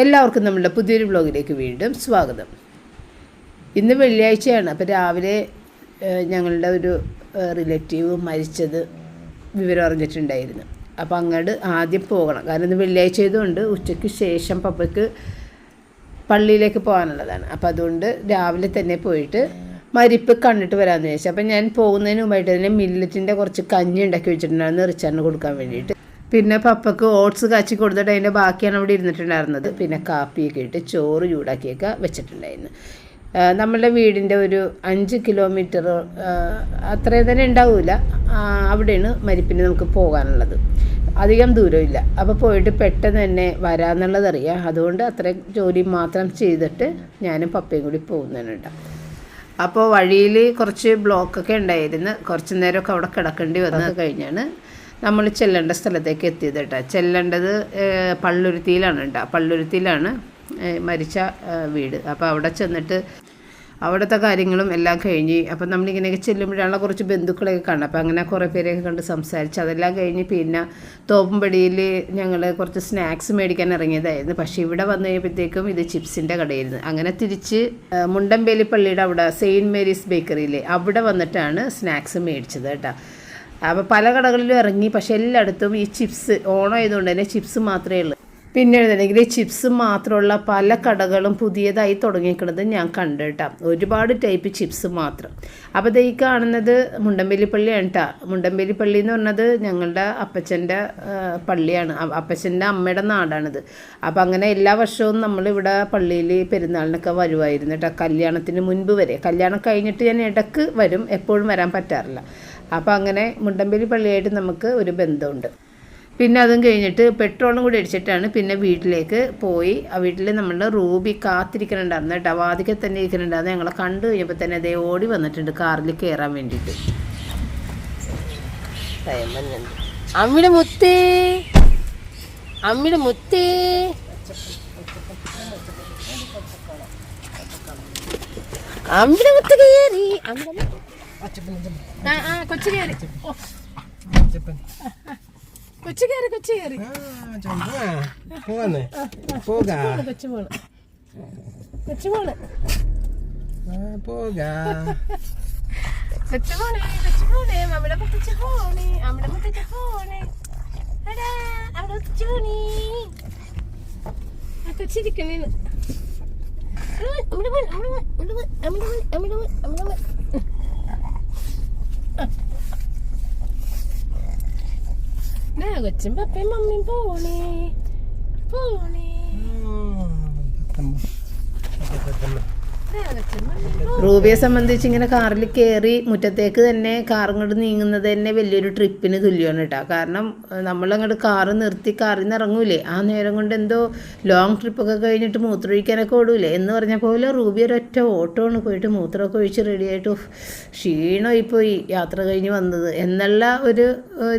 എല്ലാവർക്കും നമ്മളുടെ പുതിയൊരു ബ്ലോഗിലേക്ക് വീണ്ടും സ്വാഗതം. ഇന്ന് വെള്ളിയാഴ്ചയാണ് അപ്പോൾ രാവിലെ ഞങ്ങളുടെ ഒരു റിലേറ്റീവ് മരിച്ചത് വിവരം അറിഞ്ഞിട്ടുണ്ടായിരുന്നു. അപ്പോൾ അങ്ങോട്ട് ആദ്യം പോകണം. കാരണം ഇന്ന് വെള്ളിയാഴ്ച ആയതുകൊണ്ട് ഉച്ചയ്ക്ക് ശേഷം പപ്പയ്ക്ക് പള്ളിയിലേക്ക് പോകാനുള്ളതാണ്. അപ്പോൾ അതുകൊണ്ട് രാവിലെ തന്നെ പോയിട്ട് മരിപ്പ് കണ്ടിട്ട് വരാമെന്ന് ചോദിച്ചു അപ്പോൾ ഞാൻ പോകുന്നതിന് മുമ്പായിട്ട് തന്നെ മില്ലറ്റിന്റെ കുറച്ച് കഞ്ഞി ഉണ്ടാക്കി വെച്ചിട്ടുണ്ടായിരുന്നു റിച്ചാറിന് കൊടുക്കാൻ വേണ്ടിയിട്ട്. പിന്നെ പപ്പക്ക് ഓട്സ് കാച്ചി കൊടുത്തിട്ട് അതിന്റെ ബാക്കിയാണ് അവിടെ ഇരുന്നിട്ടുണ്ടായിരുന്നത്. പിന്നെ കാപ്പിയൊക്കെ ഇട്ട് ചോറ് ചൂടാക്കിയൊക്കെ വെച്ചിട്ടുണ്ടായിരുന്നു. നമ്മളുടെ വീടിന്റെ ഒരു അഞ്ച് കിലോമീറ്റർ അത്രയും തന്നെ ഉണ്ടാവില്ല അവിടെയാണ് മരിപ്പിന് നമുക്ക് പോകാനുള്ളത്. അധികം ദൂരമില്ല. അപ്പോൾ പോയിട്ട് പെട്ടെന്ന് തന്നെ വരാമെന്നുള്ളതറിയാം അതുകൊണ്ട് അത്രയും ജോലി മാത്രം ചെയ്തിട്ട് ഞാനും പപ്പയും കൂടി പോകുന്നതിനുണ്ട് അപ്പോൾ വഴിയിൽ കുറച്ച് ബ്ലോക്കൊക്കെ ഉണ്ടായിരുന്നു. കുറച്ച് നേരമൊക്കെ അവിടെ കിടക്കേണ്ടി വന്നത് കഴിഞ്ഞാണ്. നമ്മൾ ചെല്ലേണ്ട സ്ഥലത്തേക്ക് എത്തിയത് കേട്ടോ. ചെല്ലേണ്ടത് പള്ളുരുത്തിയിലാണ് കേട്ടോ പള്ളുരുത്തിയിലാണ് മരിച്ച വീട്. അപ്പോൾ അവിടെ ചെന്നിട്ട് അവിടുത്തെ കാര്യങ്ങളും എല്ലാം കഴിഞ്ഞ് അപ്പം നമ്മളിങ്ങനെയൊക്കെ ചെല്ലുമ്പോഴാണല്ലോ കുറച്ച് ബന്ധുക്കളെയൊക്കെ കാണുക അപ്പം അങ്ങനെ കുറേ പേരെയൊക്കെ കണ്ട് സംസാരിച്ച് അതെല്ലാം കഴിഞ്ഞ് പിന്നെ തോപ്പുംപടിയിൽ ഞങ്ങൾ കുറച്ച് സ്നാക്സ് മേടിക്കാൻ ഇറങ്ങിയതായിരുന്നു. പക്ഷേ ഇവിടെ വന്നു കഴിയുമ്പോഴത്തേക്കും ഇത് ചിപ്സിന്റെ കടയായിരുന്നു. അങ്ങനെ തിരിച്ച് മുണ്ടമ്പേലി പള്ളിയുടെ അവിടെ സെയിന്റ് മേരീസ് ബേക്കറിയിലെ അവിടെ വന്നിട്ടാണ് സ്നാക്സ് മേടിച്ചത് കേട്ടോ. അപ്പോൾ പല കടകളിലും ഇറങ്ങി പക്ഷേ എല്ലായിടത്തും ഈ ചിപ്സ് ഓണം ആയതുകൊണ്ട് തന്നെ ചിപ്സ് മാത്രമേ ഉള്ളൂ. പിന്നെ എഴുതണമെങ്കിൽ ചിപ്സ് മാത്രമുള്ള പല കടകളും പുതിയതായി തുടങ്ങിയിരിക്കുന്നത് ഞാൻ കണ്ടു കേട്ടോ. ഒരുപാട് ടൈപ്പ് ചിപ്സ് മാത്രം. അപ്പോൾ ഈ കാണുന്നത് മുണ്ടമ്പേലി പള്ളിയാണ് കേട്ടോ മുണ്ടമ്പേലി പള്ളി എന്ന് പറഞ്ഞത് ഞങ്ങളുടെ അപ്പച്ചന്റെ പള്ളിയാണ്. അപ്പച്ചന്റെ അമ്മയുടെ നാടാണിത്. അപ്പോൾ അങ്ങനെ എല്ലാ വർഷവും നമ്മളിവിടെ പള്ളിയിൽ പെരുന്നാളിനൊക്കെ വരുമായിരുന്നു കേട്ടോ കല്യാണത്തിന് മുൻപ് വരെ. കല്യാണം കഴിഞ്ഞിട്ട് ഞാൻ ഇടയ്ക്ക് വരും. എപ്പോഴും വരാൻ പറ്റാറില്ല. അപ്പോൾ അങ്ങനെ മുണ്ടമ്പേരി പള്ളിയായിട്ട് നമുക്ക് ഒരു ബന്ധമുണ്ട്. പിന്നെ അതും കഴിഞ്ഞിട്ട് പെട്രോളും കൂടി അടിച്ചിട്ടാണ് പിന്നെ വീട്ടിലേക്ക് പോയി. ആ വീട്ടിൽ നമ്മൾ റൂബി കാത്തിരിക്കുന്നുണ്ടായിരുന്നു കേട്ടോ. വാതിക്കെ തന്നെ ഇരിക്കുന്നുണ്ടായിരുന്നു. ഞങ്ങളെ കണ്ടു കഴിഞ്ഞപ്പോൾ തന്നെ അതേ ഓടി വന്നിട്ടുണ്ട് കാറിൽ കയറാൻ വേണ്ടിയിട്ട്. അമ്മിടെ മുത്തേ. അമ്മിടെ മുത്തേ. അമ്മിടെ മുത്ത് കയറി ആ കൊച്ചു കയറി ഓ. കൊച്ചു കയറി കൊച്ചു കയറി പോവാന്ന് പോകാ കൊച്ചു പോണ് കൊച്ചു പോണ് പോകാ കൊച്ചു പോണേ കൊച്ചു പോണേ അമ്മിടെ മുത്തച്ഛ പോണേ അമ്മിടെ മുത്തച്ഛ പോണേ. എടാ അവിടെ കൊച്ചു പോണേ. ആ കൊച്ചിരിക്കണേന്ന്. അമ്മിടെ 나하고 찐밥에 맘미 보니. 보니. 음 잠깐만 잠깐만 റൂബിയെ സംബന്ധിച്ച് ഇങ്ങനെ കാറിൽ കയറി മുറ്റത്തേക്ക് തന്നെ കാറും കൊണ്ട് നീങ്ങുന്നത് തന്നെ വലിയൊരു ട്രിപ്പിന് തുല്യമാണ് കേട്ടോ. കാരണം നമ്മളങ്ങോട്ട് കാറ് നിർത്തി കാറിൽ നിന്ന് ഇറങ്ങൂലേ. ആ നേരം കൊണ്ട് എന്തോ ലോങ് ട്രിപ്പൊക്കെ കഴിഞ്ഞിട്ട് മൂത്രമൊഴിക്കാനൊക്കെ ഓടൂലേ. എന്ന് പറഞ്ഞ പോലെ റൂബി ഒരൊറ്റ ഓട്ടമാണ് പോയിട്ട് മൂത്രമൊക്കെ ഒഴിച്ച് റെഡിയായിട്ട് ക്ഷീണമായി പോയി യാത്ര കഴിഞ്ഞ് വന്നത്. എന്നുള്ള ഒരു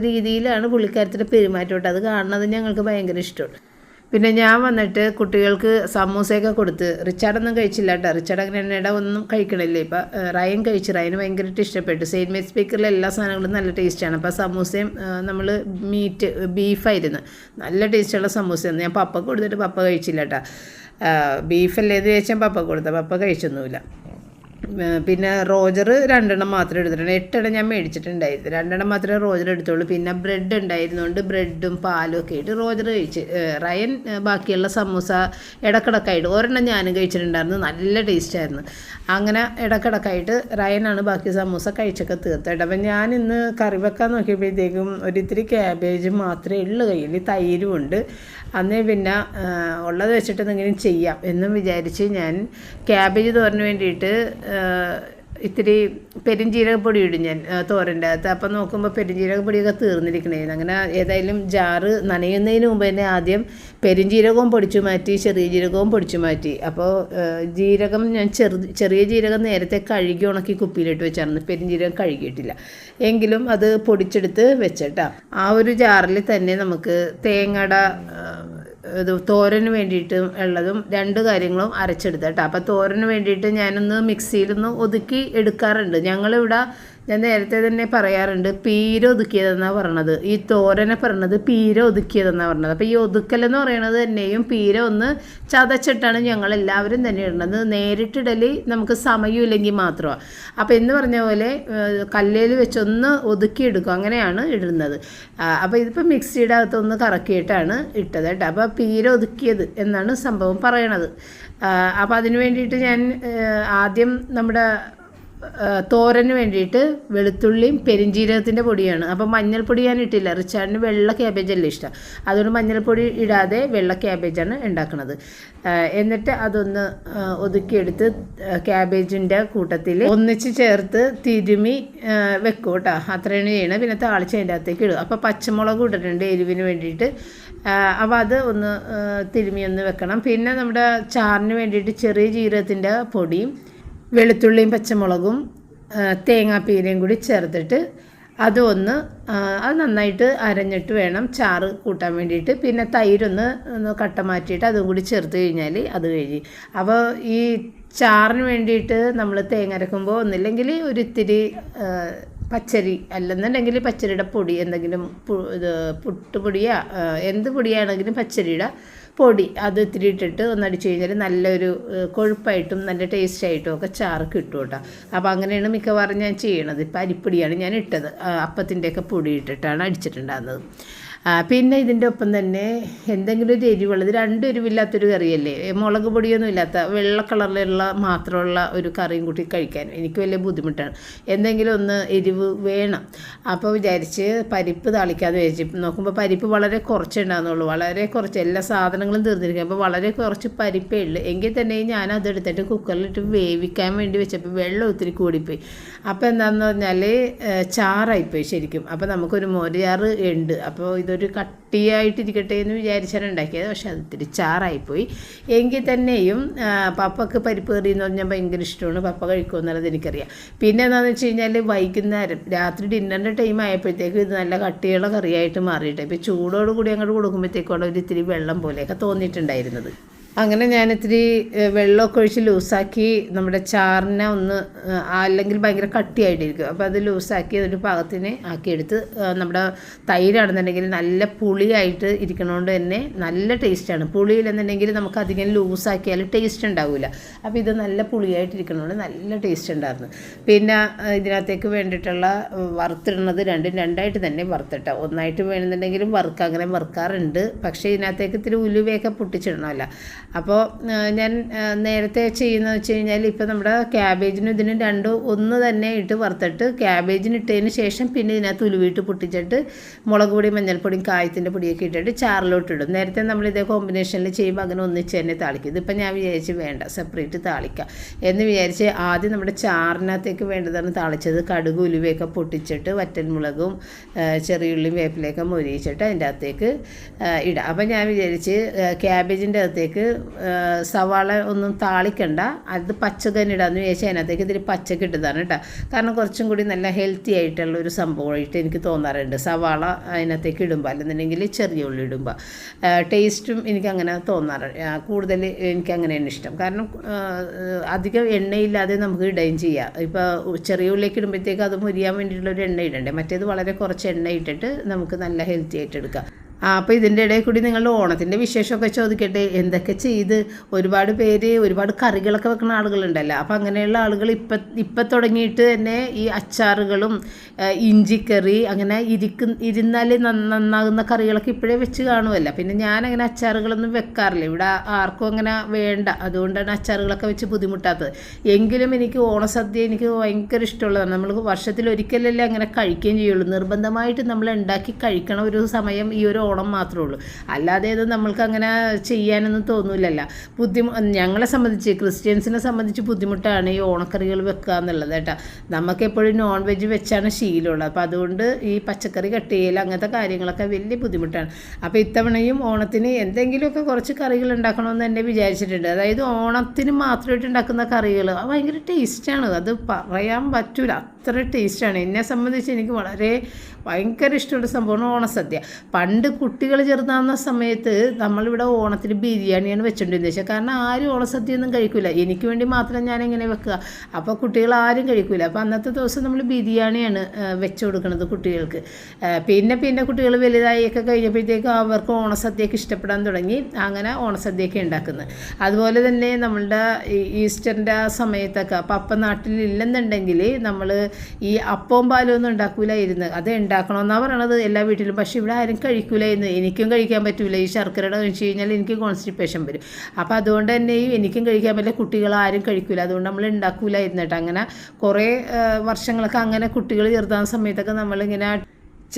രീതിയിലാണ് പുള്ളിക്കാരത്തിന്റെ പെരുമാറ്റം അത് കാണുന്നത് ഞങ്ങൾക്ക് ഭയങ്കര ഇഷ്ടമാണ്. പിന്നെ ഞാൻ വന്നിട്ട് കുട്ടികൾക്ക് സമൂസയൊക്കെ കൊടുത്ത്. റിച്ചാർഡൊന്നും കഴിച്ചില്ല കേട്ടോ റിച്ചാർഡ് അങ്ങനെ എണ്ണയുടെ ഒന്നും കഴിക്കണില്ലേ. ഇപ്പം റയൻ കഴിച്ചു. റയന് ഭയങ്കരമായിട്ട് ഇഷ്ടപ്പെട്ടു. സെയിന്റ് മേസ് ബേക്കറിലെ എല്ലാ സാധനങ്ങളും നല്ല ടേസ്റ്റാണ്. അപ്പോൾ സമൂസയും നമ്മൾ മീറ്റ് ബീഫായിരുന്നു. നല്ല ടേസ്റ്റുള്ള സമൂസയായിരുന്നു. ഞാൻ പപ്പ കൊടുത്തിട്ട് പപ്പ കഴിച്ചില്ല കേട്ടോ ബീഫല്ലേ എന്ന് ചോദിച്ചാൽ പപ്പ കൊടുത്ത. പപ്പ കഴിച്ചൊന്നുമില്ല. പിന്നെ റോജർ രണ്ടെണ്ണം മാത്രമേ എടുത്തിട്ടുണ്ട്. എട്ടെണ്ണം ഞാൻ മേടിച്ചിട്ടുണ്ടായിരുന്നു. രണ്ടെണ്ണം മാത്രമേ റോജർ എടുത്തുള്ളൂ. പിന്നെ ബ്രെഡ് ഉണ്ടായിരുന്നുകൊണ്ട് ബ്രെഡും പാലും ഒക്കെ ഇട്ട് റോജർ കഴിച്ച് റയൻ ബാക്കിയുള്ള സമൂസ ഇടക്കിടക്കായിട്ട് ഒരെണ്ണം ഞാനും കഴിച്ചിട്ടുണ്ടായിരുന്നു. നല്ല ടേസ്റ്റായിരുന്നു അങ്ങനെ ഇടക്കിടക്കായിട്ട് റയനാണ് ബാക്കി സമൂസ കഴിച്ചൊക്കെ തീർത്തായിട്ട് അപ്പം ഞാൻ ഇന്ന് കറി വെക്കാൻ നോക്കിയപ്പോഴത്തേക്കും ഒരിത്തിരി ക്യാബേജ് മാത്രമേ ഉള്ളൂ കയ്യിൽ തൈരും ഉണ്ട്. അന്നേ പിന്നെ ഉള്ളത് വെച്ചിട്ട് എന്തെങ്കിലും ചെയ്യാം എന്നും വിചാരിച്ച് ഞാൻ ക്യാബേജ് തോരന് വേണ്ടിയിട്ട് ഇത്തിരി പെരിഞ്ചീരകപ്പൊടി ഇടും ഞാൻ തോരന്റെ അകത്ത്. അപ്പം നോക്കുമ്പോൾ പെരിഞ്ചീരകപ്പൊടിയൊക്കെ തീർന്നിരിക്കണേന്ന് അങ്ങനെ ഏതായാലും ജാറ് നനയുന്നതിന് മുമ്പ് തന്നെ ആദ്യം പെരിഞ്ചീരകവും പൊടിച്ചു മാറ്റി ചെറിയ ജീരകവും പൊടിച്ചു മാറ്റി. അപ്പോൾ ജീരകം ഞാൻ ചെറു ചെറിയ ജീരകം നേരത്തെ കഴുകി ഉണക്കി കുപ്പിയിലിട്ട് വെച്ചായിരുന്നു. പെരിഞ്ചീരകം കഴുകിയിട്ടില്ല. എങ്കിലും അത് പൊടിച്ചെടുത്ത് വെച്ചിട്ടാണ് ആ ഒരു ജാറിൽ തന്നെ നമുക്ക് തേങ്ങയുടെ ഇത് തോരന് വേണ്ടിയിട്ട് ഉള്ളതും രണ്ട് കാര്യങ്ങളും അരച്ചെടുത്തട്ടോ അപ്പോൾ തോരന് വേണ്ടിയിട്ട് ഞാനൊന്ന് മിക്സിയിലൊന്ന് ഒതുക്കി എടുക്കാറുണ്ട്. ഞങ്ങളിവിടെ ഞാൻ നേരത്തെ തന്നെ പറയാറുണ്ട് പീര ഒതുക്കിയതെന്നാണ് പറയണത് ഈ തോരനെ പറയണത് പീര ഒതുക്കിയതെന്നാണ് പറഞ്ഞത്. അപ്പോൾ ഈ ഒതുക്കലെന്ന് പറയുന്നത് തന്നെയും പീര ഒന്ന് ചതച്ചിട്ടാണ് ഞങ്ങൾ എല്ലാവരും തന്നെ ഇടുന്നത് നേരിട്ടിടൽ നമുക്ക് സമയമില്ലെങ്കിൽ മാത്രമാണ് അപ്പോൾ എന്ന് പറഞ്ഞ പോലെ കല്ലേൽ വെച്ചൊന്ന് ഒതുക്കിയെടുക്കും. അങ്ങനെയാണ് ഇടുന്നത്. അപ്പോൾ ഇതിപ്പോൾ മിക്സിയുടെ അകത്തൊന്ന് കറക്കിയിട്ടാണ് ഇട്ടത് കേട്ടോ. അപ്പോൾ പീര ഒതുക്കിയത് എന്നാണ് സംഭവം പറയണത്. അപ്പോൾ അതിന് വേണ്ടിയിട്ട് ഞാൻ ആദ്യം നമ്മുടെ തോരന് വേണ്ടിയിട്ട് വെളുത്തുള്ളിയും പെരിഞ്ജീരകത്തിന്റെ പൊടിയാണ്. അപ്പോൾ മഞ്ഞൾപ്പൊടി ഞാൻ ഇട്ടില്ല. റിച്ചാർഡിന് വെള്ള ക്യാബേജല്ലേ ഇഷ്ടം. അതുകൊണ്ട് മഞ്ഞൾപ്പൊടി ഇടാതെ വെള്ള ക്യാബേജാണ് ഉണ്ടാക്കുന്നത് എന്നിട്ട് അതൊന്ന് ഒതുക്കിയെടുത്ത് ക്യാബേജിന്റെ കൂട്ടത്തിൽ ഒന്നിച്ച് ചേർത്ത് തിരുമി വെക്കും കേട്ടോ. അത്രയാണ് ചെയ്യണത്. പിന്നെ താളിച്ച് അതിന്റെ അകത്തേക്ക് ഇടും. അപ്പോൾ പച്ചമുളക് ഇട്ടിട്ടുണ്ട് എരിവിന് വേണ്ടിയിട്ട്. അപ്പോൾ അത് ഒന്ന് തിരുമി ഒന്ന് വെക്കണം. പിന്നെ നമ്മുടെ ചാറിന് വേണ്ടിയിട്ട് ചെറിയ ജീരകത്തിന്റെ പൊടിയും വെളുത്തുള്ളിയും പച്ചമുളകും തേങ്ങാപ്പീരയും കൂടി ചേർത്തിട്ട് അതൊന്ന് അത് നന്നായിട്ട് അരഞ്ഞിട്ട് വേണം ചാറ് കൂട്ടാൻ വേണ്ടിയിട്ട്. പിന്നെ തൈരൊന്ന് ഒന്ന് കട്ട മാറ്റിയിട്ട് അതും കൂടി ചേർത്ത് കഴിഞ്ഞാൽ അത് കഴിഞ്ഞ് അപ്പോൾ ഈ ചാറിന് വേണ്ടിയിട്ട് നമ്മൾ തേങ്ങ അരക്കുമ്പോൾ ഒന്നില്ലെങ്കിൽ ഒരിത്തിരി പച്ചരി അല്ലെന്നുണ്ടെങ്കിൽ പച്ചരിയുടെ പൊടി എന്തെങ്കിലും ഇത് പുട്ടുപൊടിയാ എന്ത് പൊടിയാണെങ്കിലും പച്ചരിയുടെ പൊടി അത് ഇത്തിരി ഇട്ടിട്ട് ഒന്നടിച്ച് കഴിഞ്ഞാൽ നല്ലൊരു കൊഴുപ്പായിട്ടും നല്ല ടേസ്റ്റ് ആയിട്ടും ഒക്കെ ചാറ് കിട്ടും കേട്ടോ. അപ്പോൾ അങ്ങനെയാണ് മിക്കവാറും ഞാൻ ചെയ്യണത്. ഇപ്പം അരിപ്പൊടിയാണ് ഞാൻ ഇട്ടത്. അപ്പത്തിന്റെയൊക്കെ പൊടി ഇട്ടിട്ടാണ് അടിച്ചിട്ടുണ്ടാകുന്നത്. പിന്നെ ഇതിന്റെ ഒപ്പം തന്നെ എന്തെങ്കിലും ഒരു എരിവുള്ളത് രണ്ടും എരിവില്ലാത്തൊരു കറിയല്ലേ? മുളക് പൊടിയൊന്നും ഇല്ലാത്ത വെള്ള കളറിലുള്ള മാത്രമുള്ള ഒരു കറിയും കൂട്ടി കഴിക്കാൻ എനിക്ക് വലിയ ബുദ്ധിമുട്ടാണ്. എന്തെങ്കിലും ഒന്ന് എരിവ് വേണം. അപ്പോൾ വിചാരിച്ച് പരിപ്പ് താളിക്കാതെ വിചാരിച്ചു നോക്കുമ്പോൾ പരിപ്പ് വളരെ കുറച്ചേ ഉണ്ടാകുന്നുള്ളൂ വളരെ കുറച്ച് എല്ലാ സാധനങ്ങളും തീർന്നിരിക്കും. അപ്പോൾ വളരെ കുറച്ച് പരിപ്പേ ഉള്ളൂ. എങ്കിൽ തന്നെ ഞാൻ അതെടുത്തിട്ട് കുക്കറിലിട്ട് വേവിക്കാൻ വേണ്ടി വെച്ചപ്പോൾ വെള്ളം ഒത്തിരി കൂടിപ്പോയി. അപ്പോൾ എന്താണെന്ന് പറഞ്ഞാൽ ചാറായിപ്പോയി ശരിക്കും. അപ്പോൾ നമുക്കൊരു മോരുചാറ് ഉണ്ട്. അപ്പോൾ ഇതൊരു കട്ടിയായിട്ടിരിക്കട്ടെ എന്ന് വിചാരിച്ചാണ് ഉണ്ടാക്കിയത്. പക്ഷെ അത് ഇത്തിരി ചാറായിപ്പോയി. എങ്കിൽ തന്നെയും പപ്പക്ക് പരിപ്പ് കറി എന്ന് പറഞ്ഞാൽ ഭയങ്കര ഇഷ്ടമാണ്. പപ്പ കഴിക്കുമെന്നുള്ളത് എനിക്കറിയാം. പിന്നെ എന്താണെന്ന് വെച്ച് കഴിഞ്ഞാൽ വൈകുന്നേരം രാത്രി ഡിന്നറിന്റെ ടൈം ആയപ്പോഴത്തേക്കും ഇത് നല്ല കട്ടിയുള്ള കറിയായിട്ട് മാറിയിട്ട് ഇപ്പോൾ ചൂടോട് കൂടി അങ്ങോട്ട് കൊടുക്കുമ്പോഴത്തേക്കും ഒരു ഇത്തിരി വെള്ളം പോലെയൊക്കെ തോന്നിയിട്ടുണ്ടായിരുന്നത്. അങ്ങനെ ഏഹ്, വെള്ളമൊക്കെ ഒഴിച്ച് ലൂസാക്കി നമ്മുടെ ചാറിനെ ഒന്ന് അല്ലെങ്കിൽ ഭയങ്കര കട്ടിയായിട്ടിരിക്കും. അപ്പോൾ അത് ലൂസാക്കി ഒരു പാകത്തിന് ആക്കിയെടുത്ത് നമ്മുടെ തൈരാണെന്നുണ്ടെങ്കിൽ നല്ല പുളിയായിട്ട് ഇരിക്കണോണ്ട് തന്നെ നല്ല ടേസ്റ്റാണ്. പുളിയിലെന്നുണ്ടെങ്കിൽ നമുക്ക് അധികം ലൂസാക്കിയാൽ ടേസ്റ്റ് ഉണ്ടാവില്ല അപ്പോൾ ഇത് നല്ല പുളിയായിട്ട് ഇരിക്കണോണ്ട് നല്ല ടേസ്റ്റ് ഉണ്ടായിരുന്നു പിന്നെ ഇതിനകത്തേക്ക് വേണ്ടിയിട്ടുള്ള വറുത്തിടുന്നത് രണ്ടും രണ്ടായിട്ട് തന്നെ വറുത്തിട്ട. ഒന്നായിട്ട് വേണമെന്നുണ്ടെങ്കിലും വറുക്കുക അങ്ങനെ വറുക്കാറുണ്ട്. പക്ഷേ ഇതിനകത്തേക്ക് ഇത്തിരി ഉലുവയൊക്കെ പൊട്ടിച്ചിടണമല്ല. അപ്പോൾ ഞാൻ നേരത്തെ ചെയ്യുന്നത് വെച്ച് കഴിഞ്ഞാൽ ഇപ്പോൾ നമ്മുടെ ക്യാബേജിന് ഇതിന് രണ്ട് ഒന്ന് തന്നെ ഇട്ട് വറുത്തിട്ട് ക്യാബേജിന് ഇട്ടതിന് ശേഷം പിന്നെ ഇതിനകത്ത് ഉലുവിട്ട് പൊട്ടിച്ചിട്ട് മുളക് പൊടി മഞ്ഞൾപ്പൊടിയും കായത്തിന്റെ പൊടിയൊക്കെ ഇട്ടിട്ട് ചാറിലോട്ട് ഇടും. നേരത്തെ നമ്മൾ ഇതേ കോമ്പിനേഷനിൽ ചെയ്യുമ്പോൾ അങ്ങനെ ഒന്നിച്ച് തന്നെ താളിക്കും. ഇതിപ്പോൾ ഞാൻ വിചാരിച്ച് വേണ്ട സെപ്പറേറ്റ് താളിക്കാം എന്ന് വിചാരിച്ച് ആദ്യം നമ്മുടെ ചാറിനകത്തേക്ക് വേണ്ടതാണ് താളിച്ചത്. കടുക് ഉലുവയൊക്കെ പൊട്ടിച്ചിട്ട് വറ്റൽമുളകും ചെറിയ ചെറിയുള്ളിയും വേപ്പിലയൊക്കെ മൊരിയിച്ചിട്ട് അതിന്റെ അകത്തേക്ക് ഇടാം. അപ്പം ഞാൻ വിചാരിച്ച് ക്യാബേജിന്റെ അകത്തേക്ക് സവാള ഒന്നും താളിക്കണ്ട. അത് പച്ചക്കന്നെ ഇടാമെന്ന് വിചാരിച്ച് അതിനകത്തേക്ക് ഇതിൽ പച്ചക്ക് ഇട്ടതാണ് കേട്ടോ. കാരണം കുറച്ചും കൂടി നല്ല ഹെൽത്തി ആയിട്ടുള്ള ഒരു സംഭവമായിട്ട് എനിക്ക് തോന്നാറുണ്ട്. സവാള അതിനകത്തേക്ക് ഇടുമ്പോൾ അല്ലെന്നുണ്ടെങ്കിൽ ചെറിയ ഉള്ളി ഇടുമ്പോൾ ടേസ്റ്റും എനിക്ക് അങ്ങനെ തോന്നാറ്. കൂടുതൽ എനിക്ക് അങ്ങനെയാണ് ഇഷ്ടം. കാരണം അധികം എണ്ണയില്ലാതെ നമുക്ക് ഇടുകയും ചെയ്യാം. ഇപ്പോൾ ചെറിയ ഉള്ളിലേക്ക് ഇടുമ്പോഴത്തേക്ക് അത് മുരിയാൻ വേണ്ടിയിട്ടുള്ള ഒരു എണ്ണ ഇടണ്ടേ? മറ്റേത് വളരെ കുറച്ച് എണ്ണ ഇട്ടിട്ട് നമുക്ക് നല്ല ഹെൽത്തി ആയിട്ട് എടുക്കാം. അപ്പോൾ ഇതിന്റെ ഇടയിൽ കൂടി നിങ്ങൾ ഓണത്തിന്റെ വിശേഷമൊക്കെ ചോദിക്കട്ടെ. എന്തൊക്കെ ചെയ്ത്? ഒരുപാട് പേര് ഒരുപാട് കറികളൊക്കെ വെക്കുന്ന ആളുകളുണ്ടല്ലോ. അപ്പോൾ അങ്ങനെയുള്ള ആളുകൾ ഇപ്പം ഇപ്പം തുടങ്ങിയിട്ട് തന്നെ ഈ അച്ചാറുകളും ഇഞ്ചിക്കറി അങ്ങനെ ഇരിക്കും ഇരുന്നാലേ നന്നാകുന്ന കറികളൊക്കെ ഇപ്പോഴേ വെച്ച് കാണുമല്ലോ പിന്നെ ഞാൻ അങ്ങനെ അച്ചാറുകളൊന്നും വെക്കാറില്ല. ഇവിടെ ആർക്കും അങ്ങനെ വേണ്ട. അതുകൊണ്ടാണ് അച്ചാറുകളൊക്കെ വെച്ച് ബുദ്ധിമുട്ടാത്തത്. എങ്കിലും എനിക്ക് ഓണസദ്യ എനിക്ക് ഭയങ്കര ഇഷ്ടമുള്ളതാണ്. നമ്മൾ വർഷത്തിൽ ഒരിക്കലല്ലേ അങ്ങനെ കഴിക്കുകയും ചെയ്യുള്ളൂ. നിർബന്ധമായിട്ട് നമ്മൾ ഉണ്ടാക്കി കഴിക്കണ ഒരു സമയം ഈ ഒരു ഓണം മാത്രമേ ഉള്ളൂ. അല്ലാതെ ഇത് നമ്മൾക്ക് അങ്ങനെ ചെയ്യാനൊന്നും തോന്നില്ലല്ലോ ബുദ്ധിമു ഞങ്ങളെ സംബന്ധിച്ച് ക്രിസ്ത്യൻസിനെ സംബന്ധിച്ച് ബുദ്ധിമുട്ടാണ് ഈ ഓണക്കറികൾ വെക്കുക എന്നുള്ളത് കേട്ടോ. നമുക്കെപ്പോഴും നോൺ വെജ് വെച്ചാണ് ശീലമുള്ളത്. അപ്പോൾ അതുകൊണ്ട് ഈ പച്ചക്കറി കട്ട് ചെയ്യൽ അങ്ങനത്തെ കാര്യങ്ങളൊക്കെ വലിയ ബുദ്ധിമുട്ടാണ്. അപ്പോൾ ഇത്തവണയും ഓണത്തിന് എന്തെങ്കിലുമൊക്കെ കുറച്ച് കറികൾ ഉണ്ടാക്കണമെന്ന് തന്നെ വിചാരിച്ചിട്ടുണ്ട്. അതായത് ഓണത്തിന് മാത്രമായിട്ട് ഉണ്ടാക്കുന്ന കറികൾ. ഭയങ്കര ടേസ്റ്റാണ് അത് പറയാൻ പറ്റൂല. അത്ര ടേസ്റ്റാണ് എന്നെ സംബന്ധിച്ച് എനിക്ക് വളരെ ഭയങ്കര ഇഷ്ടമുള്ള സംഭവമാണ് ഓണസദ്യ. പണ്ട് കുട്ടികൾ ചെറുതാകുന്ന സമയത്ത് നമ്മളിവിടെ ഓണത്തിന് ബിരിയാണിയാണ് വെച്ചോണ്ടിരുന്നത്. വെച്ചാൽ കാരണം ആരും ഓണസദ്യ ഒന്നും കഴിക്കില്ല എനിക്ക് വേണ്ടി മാത്രം ഞാൻ ഇങ്ങനെ വെക്കുക. അപ്പോൾ കുട്ടികൾ ആരും കഴിക്കില്ല അപ്പോൾ അന്നത്തെ ദിവസം നമ്മൾ ബിരിയാണിയാണ് വെച്ച് കൊടുക്കുന്നത് കുട്ടികൾക്ക്. പിന്നെ പിന്നെ കുട്ടികൾ വലുതായൊക്കെ കഴിഞ്ഞപ്പോഴത്തേക്കും അവർക്ക് ഓണസദ്യയൊക്കെ ഇഷ്ടപ്പെടാൻ തുടങ്ങി. അങ്ങനെ ഓണസദ്യയൊക്കെ ഉണ്ടാക്കുന്നത്. അതുപോലെ തന്നെ നമ്മളുടെ ഈസ്റ്ററിന്റെ ആ സമയത്തൊക്കെ അപ്പം അപ്പം നാട്ടിലില്ലെന്നുണ്ടെങ്കിൽ നമ്മൾ ഈ അപ്പവും പാലും ഒന്നും ഉണ്ടാക്കൂലായിരുന്നു. അത് ഉണ്ടാക്കണമെന്നാണ് പറയണത്. എല്ലാ വീട്ടിലും പക്ഷേ ഇവിടെ ആരും കഴിക്കൂലായിരുന്നു എനിക്കും കഴിക്കാൻ പറ്റില്ല ഈ ശർക്കരയുടെ കഴിച്ച് കഴിഞ്ഞാൽ എനിക്ക് കോൺസ്റ്റിപ്പേഷൻ വരും. അപ്പോൾ അതുകൊണ്ട് തന്നെ എനിക്കും കഴിക്കാൻ പറ്റില്ല. കുട്ടികൾ ആരും കഴിക്കൂല. അതുകൊണ്ട് നമ്മൾ ഉണ്ടാക്കില്ല കേട്ടോ അങ്ങനെ കുറേ വർഷങ്ങളൊക്കെ അങ്ങനെ കുട്ടികൾ ചെറുതാകുന്ന സമയത്തൊക്കെ നമ്മളിങ്ങനെ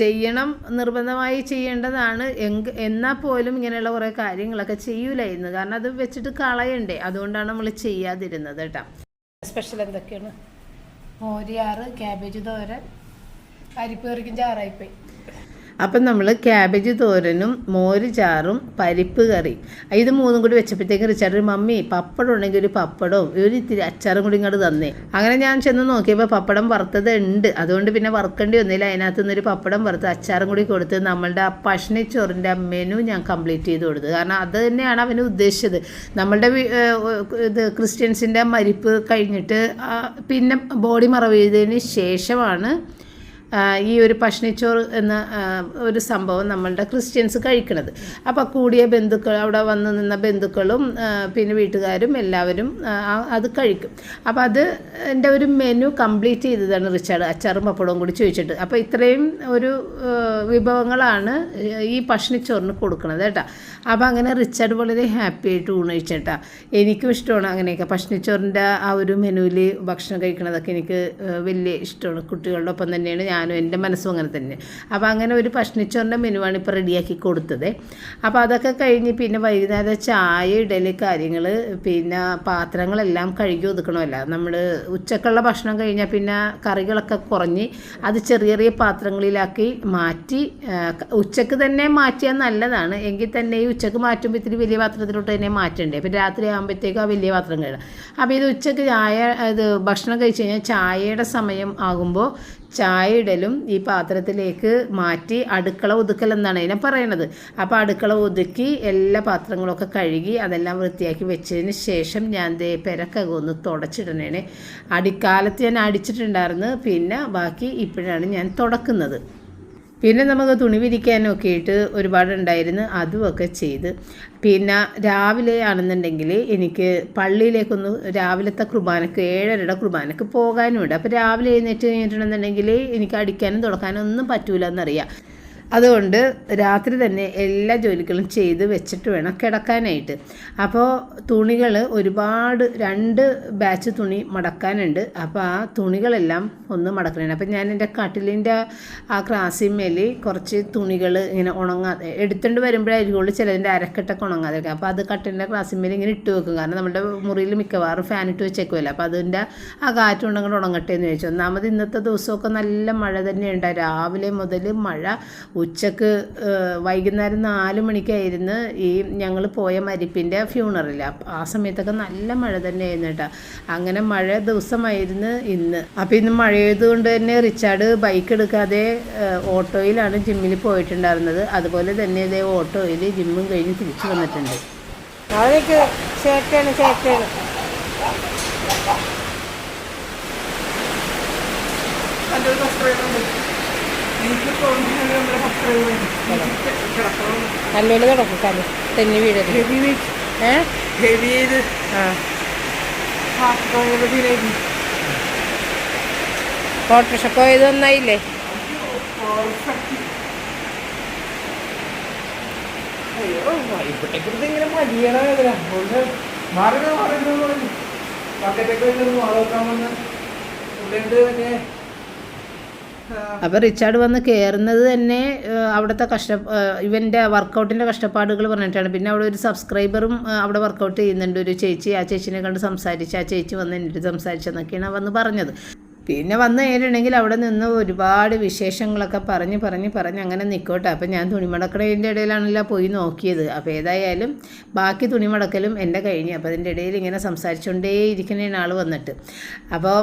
ചെയ്യണം നിർബന്ധമായി ചെയ്യേണ്ടതാണ്. എങ്ക എന്നാൽ പോലും ഇങ്ങനെയുള്ള കുറേ കാര്യങ്ങളൊക്കെ ചെയ്യൂലായിരുന്നു കാരണം അത് വെച്ചിട്ട് കളയണ്ടേ. അതുകൊണ്ടാണ് നമ്മൾ ചെയ്യാതിരുന്നത് കേട്ടോ. സ്പെഷ്യൽ എന്തൊക്കെയാണ്? മോരിയാറ് ക്യാബേജ് തോരൻ. പരിപ്പ് കറിക്കും ചാറായിപ്പോയി. അപ്പം നമ്മൾ ക്യാബേജ് തോരനും മോര് ചാറും പരിപ്പ് കറി. ഇത് മൂന്നും കൂടി വെച്ചപ്പോഴത്തേക്ക് റിച്ചാർഡ് മമ്മി പപ്പടം ഉണ്ടെങ്കിൽ ഒരു പപ്പടവും ഒരു ഇത്തിരി അച്ചാറും കൂടി ഇങ്ങോട്ട് തന്നേ. അങ്ങനെ ഞാൻ ചെന്ന് നോക്കിയപ്പോൾ പപ്പടം വറുത്തത് ഉണ്ട്. അതുകൊണ്ട് പിന്നെ വറുക്കേണ്ടി വന്നില്ല. അതിനകത്ത് നിന്നൊരു പപ്പടം വറുത്ത് അച്ചാറും കൂടി കൊടുത്ത് നമ്മളുടെ ആ പഷ്ണിച്ചോറിന്റെ മെനു ഞാൻ കംപ്ലീറ്റ് ചെയ്ത് കൊടുത്തു. കാരണം അത് തന്നെയാണ് അവന് ഉദ്ദേശിച്ചത്. നമ്മളുടെ ഇത് ക്രിസ്ത്യൻസിന്റെ മരിപ്പ് കഴിഞ്ഞിട്ട് പിന്നെ ബോഡി മറവ് ചെയ്തതിന് ശേഷമാണ് ഈ ഒരു പഷ്ണിച്ചോറ് എന്ന ഒരു സംഭവം നമ്മളുടെ ക്രിസ്ത്യൻസ് കഴിക്കണത്. അപ്പോൾ കൂടിയ ബന്ധുക്കൾ അവിടെ വന്നു നിന്ന ബന്ധുക്കളും പിന്നെ വീട്ടുകാരും എല്ലാവരും അത് കഴിക്കും. അപ്പോൾ അത് എന്റെ ഒരു മെനു കംപ്ലീറ്റ് ചെയ്തതാണ് റിച്ചാർഡ്. അച്ചാറും പപ്പടവും കൂടി ചോദിച്ചിട്ട്. അപ്പോൾ ഇത്രയും ഒരു വിഭവങ്ങളാണ് ഈ പഷ്ണിച്ചോറിന് കൊടുക്കുന്നത് കേട്ടോ. അപ്പോൾ അങ്ങനെ റിച്ചാർഡ് വളരെ ഹാപ്പി ആയിട്ട് ഊണയിച്ചേട്ടാ എനിക്കും ഇഷ്ടമാണ് അങ്ങനെയൊക്കെ. പഷ്ണിച്ചോറിന്റെ ആ ഒരു മെനുവിൽ ഭക്ഷണം കഴിക്കണതൊക്കെ എനിക്ക് വലിയ ഇഷ്ടമാണ്. കുട്ടികളുടെ ഒപ്പം തന്നെയാണ് ഞാനും എന്റെ മനസ്സും അങ്ങനെ തന്നെ. അപ്പോൾ അങ്ങനെ ഒരു ഭക്ഷണിച്ചോറിന്റെ മെനുവാണ് ഇപ്പോൾ റെഡിയാക്കി കൊടുത്തത്. അപ്പോൾ അതൊക്കെ കഴിഞ്ഞ് പിന്നെ വൈകുന്നേരം ചായ ഇടൽ കാര്യങ്ങൾ പിന്നെ പാത്രങ്ങളെല്ലാം കഴുകി ഒതുക്കണമല്ല. നമ്മൾ ഉച്ചക്കുള്ള ഭക്ഷണം കഴിഞ്ഞാൽ പിന്നെ കറികളൊക്കെ കുറഞ്ഞ് അത് ചെറിയ ചെറിയ പാത്രങ്ങളിലാക്കി മാറ്റി ഉച്ചയ്ക്ക് തന്നെ മാറ്റിയാൽ നല്ലതാണ്. എങ്കിൽ തന്നെ ഈ ഉച്ചയ്ക്ക് മാറ്റുമ്പോൾ ഇത്തിരി വലിയ പാത്രത്തിലോട്ട് തന്നെ മാറ്റണ്ടേ. പിന്നെ രാത്രി ആകുമ്പോഴത്തേക്കും ആ വലിയ പാത്രം കഴുകാം. അപ്പോൾ ഇത് ഉച്ചയ്ക്ക് ചായ ഇത് ഭക്ഷണം കഴിച്ച് കഴിഞ്ഞാൽ ചായയുടെ സമയം ആകുമ്പോൾ ചായ ഇടലും ഈ പാത്രത്തിലേക്ക് മാറ്റി അടുക്കള ഒതുക്കൽ എന്നാണ് അതിനെ പറയണത്. അപ്പോൾ അടുക്കള ഒതുക്കി എല്ലാ പാത്രങ്ങളൊക്കെ കഴുകി അതെല്ലാം വൃത്തിയാക്കി വെച്ചതിന് ശേഷം ഞാൻ ദേ പെരക്കകം ഒന്ന് തുടച്ചിടണേനെ. അടിക്കാലത്ത് ഞാൻ അടിച്ചിട്ടുണ്ടായിരുന്നു. പിന്നെ ബാക്കി ഇപ്പോഴാണ് ഞാൻ തുടക്കുന്നത്. പിന്നെ നമുക്ക് തുണി വിരിക്കാനൊക്കെ ആയിട്ട് ഒരുപാടുണ്ടായിരുന്നു. അതുമൊക്കെ ചെയ്ത്. പിന്നെ രാവിലെ ആണെന്നുണ്ടെങ്കിൽ എനിക്ക് പള്ളിയിലേക്കൊന്ന് രാവിലത്തെ കുർബാനക്ക് ഏഴരയുടെ കുർബാനക്ക് പോകാനുമുണ്ട് അപ്പോൾ രാവിലെ എഴുന്നേറ്റ് കഴിഞ്ഞിട്ടുണ്ടെന്നുണ്ടെങ്കിൽ എനിക്ക് അടിക്കാനും തുടക്കാനും ഒന്നും പറ്റൂല എന്നറിയാം അതുകൊണ്ട് രാത്രി തന്നെ എല്ലാ ജോലികളും ചെയ്ത് വെച്ചിട്ട് വേണം കിടക്കാനായിട്ട്. അപ്പോൾ തുണികൾ ഒരുപാട് രണ്ട് ബാച്ച് തുണി മടക്കാനുണ്ട്. അപ്പോൾ ആ തുണികളെല്ലാം ഒന്ന് മടക്കണേ അപ്പോൾ ഞാൻ എന്റെ കട്ടിലിന്റെ ആ ക്രാസിന്മേൽ കുറച്ച് തുണികൾ ഇങ്ങനെ ഉണങ്ങാതെ എടുത്തുകൊണ്ട് വരുമ്പോഴായിരിക്കുള്ളൂ ചിലതിന്റെ അരക്കെട്ടൊക്കെ ഉണങ്ങാതെ വെക്കുക. അപ്പോൾ അത് കട്ടിലിന്റെ ക്ലാസിന്മേൽ ഇങ്ങനെ ഇട്ട് വെക്കും. കാരണം നമ്മുടെ മുറിയിൽ മിക്കവാറും ഫാൻ ഇട്ട് വെച്ചേക്കുമല്ലോ അപ്പോൾ അതിന്റെ ആ കാറ്റുണ്ടെങ്കിൽ ഉണങ്ങട്ടെ എന്ന് ചോദിച്ചു ഒന്നാമത് ഇന്നത്തെ ദിവസമൊക്കെ നല്ല മഴ തന്നെയുണ്ട്. രാവിലെ മുതൽ മഴ ഉച്ചയ്ക്ക് വൈകുന്നേരം നാല് മണിക്കായിരുന്നു ഈ ഞങ്ങൾ പോയ മരിപ്പിന്റെ ഫ്യൂണറിൽ അപ്പം ആ സമയത്തൊക്കെ നല്ല മഴ തന്നെയായിരുന്നു കേട്ടോ. അങ്ങനെ മഴ ദിവസമായിരുന്നു ഇന്ന്. അപ്പോൾ ഇന്ന് മഴയതുകൊണ്ട് തന്നെ റിച്ചാർഡ് ബൈക്ക് എടുക്കാതെ ഓട്ടോയിലാണ് ജിമ്മിൽ പോയിട്ടുണ്ടായിരുന്നത്. അതുപോലെ തന്നെ ഇതേ ഓട്ടോയിൽ ജിമ്മും കഴിഞ്ഞ് തിരിച്ചു വന്നിട്ടുണ്ട്. അവനക്ക് ചേട്ടയാണ് ചേട്ടയാണ് കല്ലോട് കിടക്കും കല്ല്. തെന്നി വീടരുത് ഏ? ആ. ഓട്ടോറിക്ഷ പോയത് ഒന്നായില്ലേ ഇങ്ങനെ മടിയണ മാറി മാറി പക്കറ്റൊക്കെ മാറാൻ വന്ന്. ഉള്ളിട്ട് പിന്നെ അപ്പോൾ റിച്ചാർഡ് വന്ന് കയറുന്നത് തന്നെ അവിടുത്തെ കഷ്ട ഇവന്റെ വർക്കൗട്ടിന്റെ കഷ്ടപ്പാടുകൾ പറഞ്ഞിട്ടാണ്. പിന്നെ അവിടെ ഒരു സബ്സ്ക്രൈബറും അവിടെ വർക്കൗട്ട് ചെയ്യുന്നുണ്ട്. ഒരു ചേച്ചി ആ ചേച്ചിനെ കണ്ട് സംസാരിച്ച് ആ ചേച്ചി വന്ന് എന്നിട്ട് സംസാരിച്ചെന്നൊക്കെയാണ് വന്ന് പറഞ്ഞത്. പിന്നെ വന്നു കഴിഞ്ഞിട്ടുണ്ടെങ്കിൽ അവിടെ നിന്ന് ഒരുപാട് വിശേഷങ്ങളൊക്കെ പറഞ്ഞ് പറഞ്ഞ് പറഞ്ഞ് അങ്ങനെ നിൽക്കോട്ടെ അപ്പം ഞാൻ തുണിമടക്കടേന്റെ ഇടയിലാണല്ലോ പോയി നോക്കിയത്. അപ്പോൾ ഏതായാലും ബാക്കി തുണിമടക്കലും എന്റെ കഴിഞ്ഞു. അപ്പോൾ അതിന്റെ ഇടയിൽ ഇങ്ങനെ സംസാരിച്ചുകൊണ്ടേ ഇരിക്കുന്ന ആൾ വന്നിട്ട്. അപ്പോൾ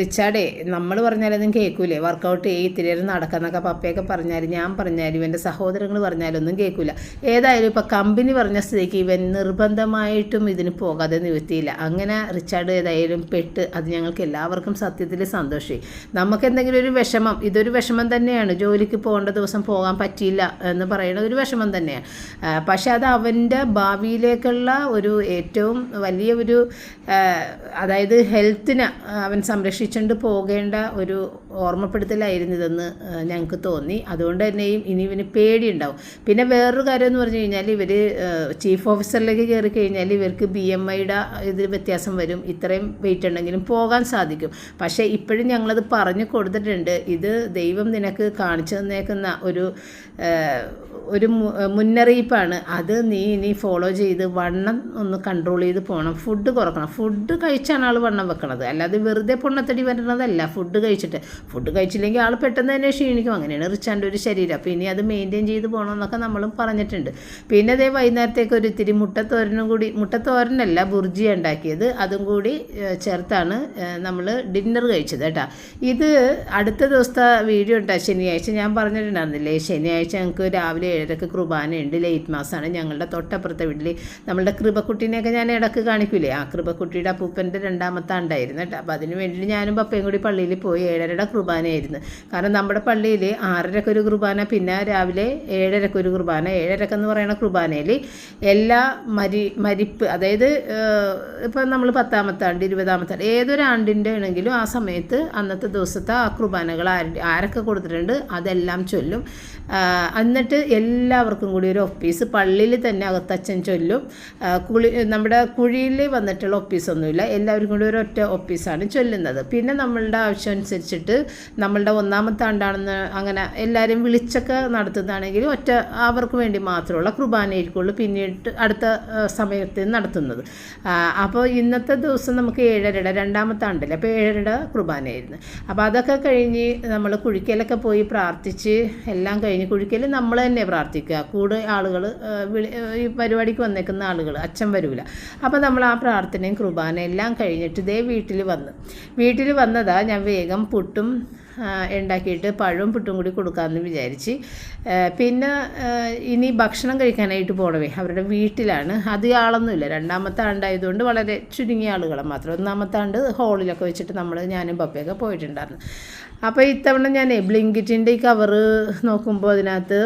റിച്ചാർഡേ നമ്മൾ പറഞ്ഞാലൊന്നും കേൾക്കൂലേ? വർക്കൗട്ട് ചെയ്യ് ഇത്തിരി നേരം നടക്കാന്നൊക്കെ പപ്പയൊക്കെ പറഞ്ഞാലും ഞാൻ പറഞ്ഞാലും എന്റെ സഹോദരങ്ങൾ പറഞ്ഞാലൊന്നും കേൾക്കില്ല ഏതായാലും ഇപ്പോൾ കമ്പനി പറഞ്ഞ സ്ഥിതിക്ക് ഇവൻ നിർബന്ധമായിട്ടും ഇതിന് പോകാതെ നിവൃത്തിയില്ല. അങ്ങനെ റിച്ചാർഡ് ഏതായാലും പെട്ട് അത് ഞങ്ങൾക്ക് എല്ലാവർക്കും സത്യത്തിൽ സന്തോഷമായി നമുക്ക് എന്തെങ്കിലും ഒരു വിഷമം ഇതൊരു വിഷമം തന്നെയാണ്. ജോലിക്ക് പോകേണ്ട ദിവസം പോകാൻ പറ്റിയില്ല എന്ന് പറയുന്നത് ഒരു വിഷമം തന്നെയാണ്. പക്ഷേ അത് അവന്റെ ഭാവിയിലേക്കുള്ള ഒരു ഏറ്റവും വലിയ ഒരു അതായത് ഹെൽത്തിനെ അവൻ സംരക്ഷിച്ചുകൊണ്ട് പോകേണ്ട ഒരു ഓർമ്മപ്പെടുത്തലായിരുന്നു ഇതെന്ന് ഞങ്ങൾക്ക് തോന്നി. അതുകൊണ്ട് തന്നെയും ഇനി ഇവന് പേടിയുണ്ടാവും. പിന്നെ വേറൊരു കാര്യം എന്ന് പറഞ്ഞു കഴിഞ്ഞാൽ ഇവർ ചീഫ് ഓഫീസറിലേക്ക് കയറി കഴിഞ്ഞാൽ ഇവർക്ക് ബി എം ഐയുടെ ഇതിൽ വ്യത്യാസം വരും. ഇത്രയും വെയിറ്റ് ഉണ്ടെങ്കിലും പോകാൻ സാധിക്കും പക്ഷേ ഇപ്പോഴും ഞങ്ങളത് പറഞ്ഞു കൊടുത്തിട്ടുണ്ട്. ഇത് ദൈവം നിനക്ക് കാണിച്ചു തന്നേക്കുന്ന ഒരു ഒരു മുന്നറിയിപ്പാണ്. അത് നീ ഇനി ഫോളോ ചെയ്ത് വണ്ണം ഒന്ന് കൺട്രോൾ ചെയ്ത് പോകണം ഫുഡ് കുറക്കണം. ഫുഡ് കഴിച്ചാണ് ആൾ വണ്ണം വെക്കണത്. അല്ലാതെ വെറുതെ പൊണ്ണത്തടി വരണതല്ല. ഫുഡ് കഴിച്ചിട്ട്. ഫുഡ് കഴിച്ചില്ലെങ്കിൽ ആൾ പെട്ടെന്ന് തന്നെ ക്ഷീണിക്കും. അങ്ങനെയാണ് റിച്ചാന്റെ ഒരു ശരീരം. അപ്പോൾ ഇനി അത് മെയിന്റെയിൻ ചെയ്ത് പോകണം എന്നൊക്കെ നമ്മളും പറഞ്ഞിട്ടുണ്ട്. പിന്നെ അതേ വൈകുന്നേരത്തേക്ക് ഒരു ഇത്തിരി മുട്ടത്തോരനും കൂടി മുട്ടത്തോരനല്ല ബുർജി ഉണ്ടാക്കിയത്. അതും കൂടി ചേർത്താണ് നമ്മൾ ഡിന്നർ കഴിച്ചത് കേട്ടോ. ഇത് അടുത്ത ദിവസത്തെ വീഡിയോ ഉണ്ടാ. ശനിയാഴ്ച ഞാൻ പറഞ്ഞിട്ടുണ്ടായിരുന്നില്ലേ? ശനിയാഴ്ച ഞങ്ങൾക്ക് രാവിലെ ഏഴരക്ക് കുർബാനയുണ്ട്? ലേറ്റ് മാസമാണ് ഞങ്ങളുടെ തൊട്ടപ്പുറത്തെ വീട്ടിൽ നമ്മളുടെ കൃപക്കുട്ടീനെയൊക്കെ ഞാൻ ഇടയ്ക്ക് കാണിക്കൂലേ? ആ കൃപക്കുട്ടിയുടെ അപ്പൂപ്പന്റെ രണ്ടാമത്തെ ആണ്ടായിരുന്നു കേട്ടോ. അപ്പോൾ അതിന് വേണ്ടിയിട്ട് ഞാനും പപ്പയും കൂടി പള്ളിയിൽ പോയി ഏഴരയുടെ കുർബാനയായിരുന്നു. കാരണം നമ്മുടെ പള്ളിയിൽ ആറരക്ക് ഒരു കുർബാന പിന്നെ രാവിലെ ഏഴരക്ക് ഒരു കുർബാന. ഏഴരക്ക് എന്ന് പറയുന്ന കുർബാനയിൽ എല്ലാ മരി മരിപ്പ് അതായത് ഇപ്പം നമ്മൾ പത്താമത്തെ ആണ്ട് ഇരുപതാമത്തെ ആണ്ട് ഏതൊരു ആണ്ടിന്റെ ആണെങ്കിലും ആ സമയത്ത് അന്നത്തെ ദിവസത്തെ ആ കുർബാനകൾ ആരൊക്കെ കൊടുത്തിട്ടുണ്ട്? അതെല്ലാം ചൊല്ലും. എന്നിട്ട് എല്ലാവർക്കും കൂടി ഒരു ഒപ്പീസ് പള്ളിയിൽ തന്നെ അകത്തച്ഛൻ ചൊല്ലും. കുളി നമ്മുടെ കുഴിയിൽ വന്നിട്ടുള്ള ഒപ്പീസൊന്നുമില്ല എല്ലാവർക്കും കൂടി ഒരു ഒറ്റ ഒപ്പീസാണ് ചൊല്ലുന്നത്. പിന്നെ നമ്മളുടെ ആവശ്യം അനുസരിച്ചിട്ട് നമ്മളുടെ ഒന്നാമത്തെ ആണ്ടാണെന്ന് അങ്ങനെ എല്ലാവരും വിളിച്ചൊക്കെ നടത്തുന്നതാണെങ്കിൽ ഒറ്റ അവർക്ക് വേണ്ടി മാത്രമുള്ള കുർബാനയായിരിക്കുള്ളൂ പിന്നീട് അടുത്ത സമയത്ത് നടത്തുന്നത്. അപ്പോൾ ഇന്നത്തെ ദിവസം നമുക്ക് ഏഴരയുടെ രണ്ടാമത്തെ ആണ്ടല്ലേ? അപ്പോൾ ഏഴരയുടെ കുർബാനയായിരുന്നു. അപ്പോൾ അതൊക്കെ കഴിഞ്ഞ് നമ്മൾ കുഴിക്കലൊക്കെ പോയി പ്രാർത്ഥിച്ച് എല്ലാം കഴിഞ്ഞ് കുഴിക്കൽ നമ്മൾ തന്നെ പ്രാർത്ഥിക്കുക. കൂടെ ആളുകൾ ഈ പരിപാടിക്ക് വന്നേക്കുന്ന ആളുകൾ അച്ഛൻ വരൂല. അപ്പോൾ നമ്മൾ ആ പ്രാർത്ഥനയും കുർബാനയും എല്ലാം കഴിഞ്ഞിട്ട് ഇതേ വീട്ടിൽ വന്ന്. വീട്ടിൽ വന്നതാ ഞാൻ വേഗം പുട്ടും ഉണ്ടാക്കിയിട്ട് പഴവും പുട്ടും കൂടി കൊടുക്കാമെന്ന് വിചാരിച്ച്. പിന്നെ ഇനി ഭക്ഷണം കഴിക്കാനായിട്ട് പോണവേ അവരുടെ വീട്ടിലാണ്. അധികം ആളൊന്നുമില്ല. രണ്ടാമത്തെ ആണ്ടായതുകൊണ്ട് വളരെ ചുരുങ്ങിയ ആളുകളെ മാത്രം. ഒന്നാമത്തെ ആണ്ട് ഹോളിലൊക്കെ വെച്ചിട്ട് നമ്മൾ ഞാനും പപ്പയൊക്കെ പോയിട്ടുണ്ടായിരുന്നു. അപ്പോൾ ഇത്തവണ ഞാൻ ബ്ലിങ്കിറ്റിന്റെ ഈ കവറ് നോക്കുമ്പോൾ അതിനകത്ത്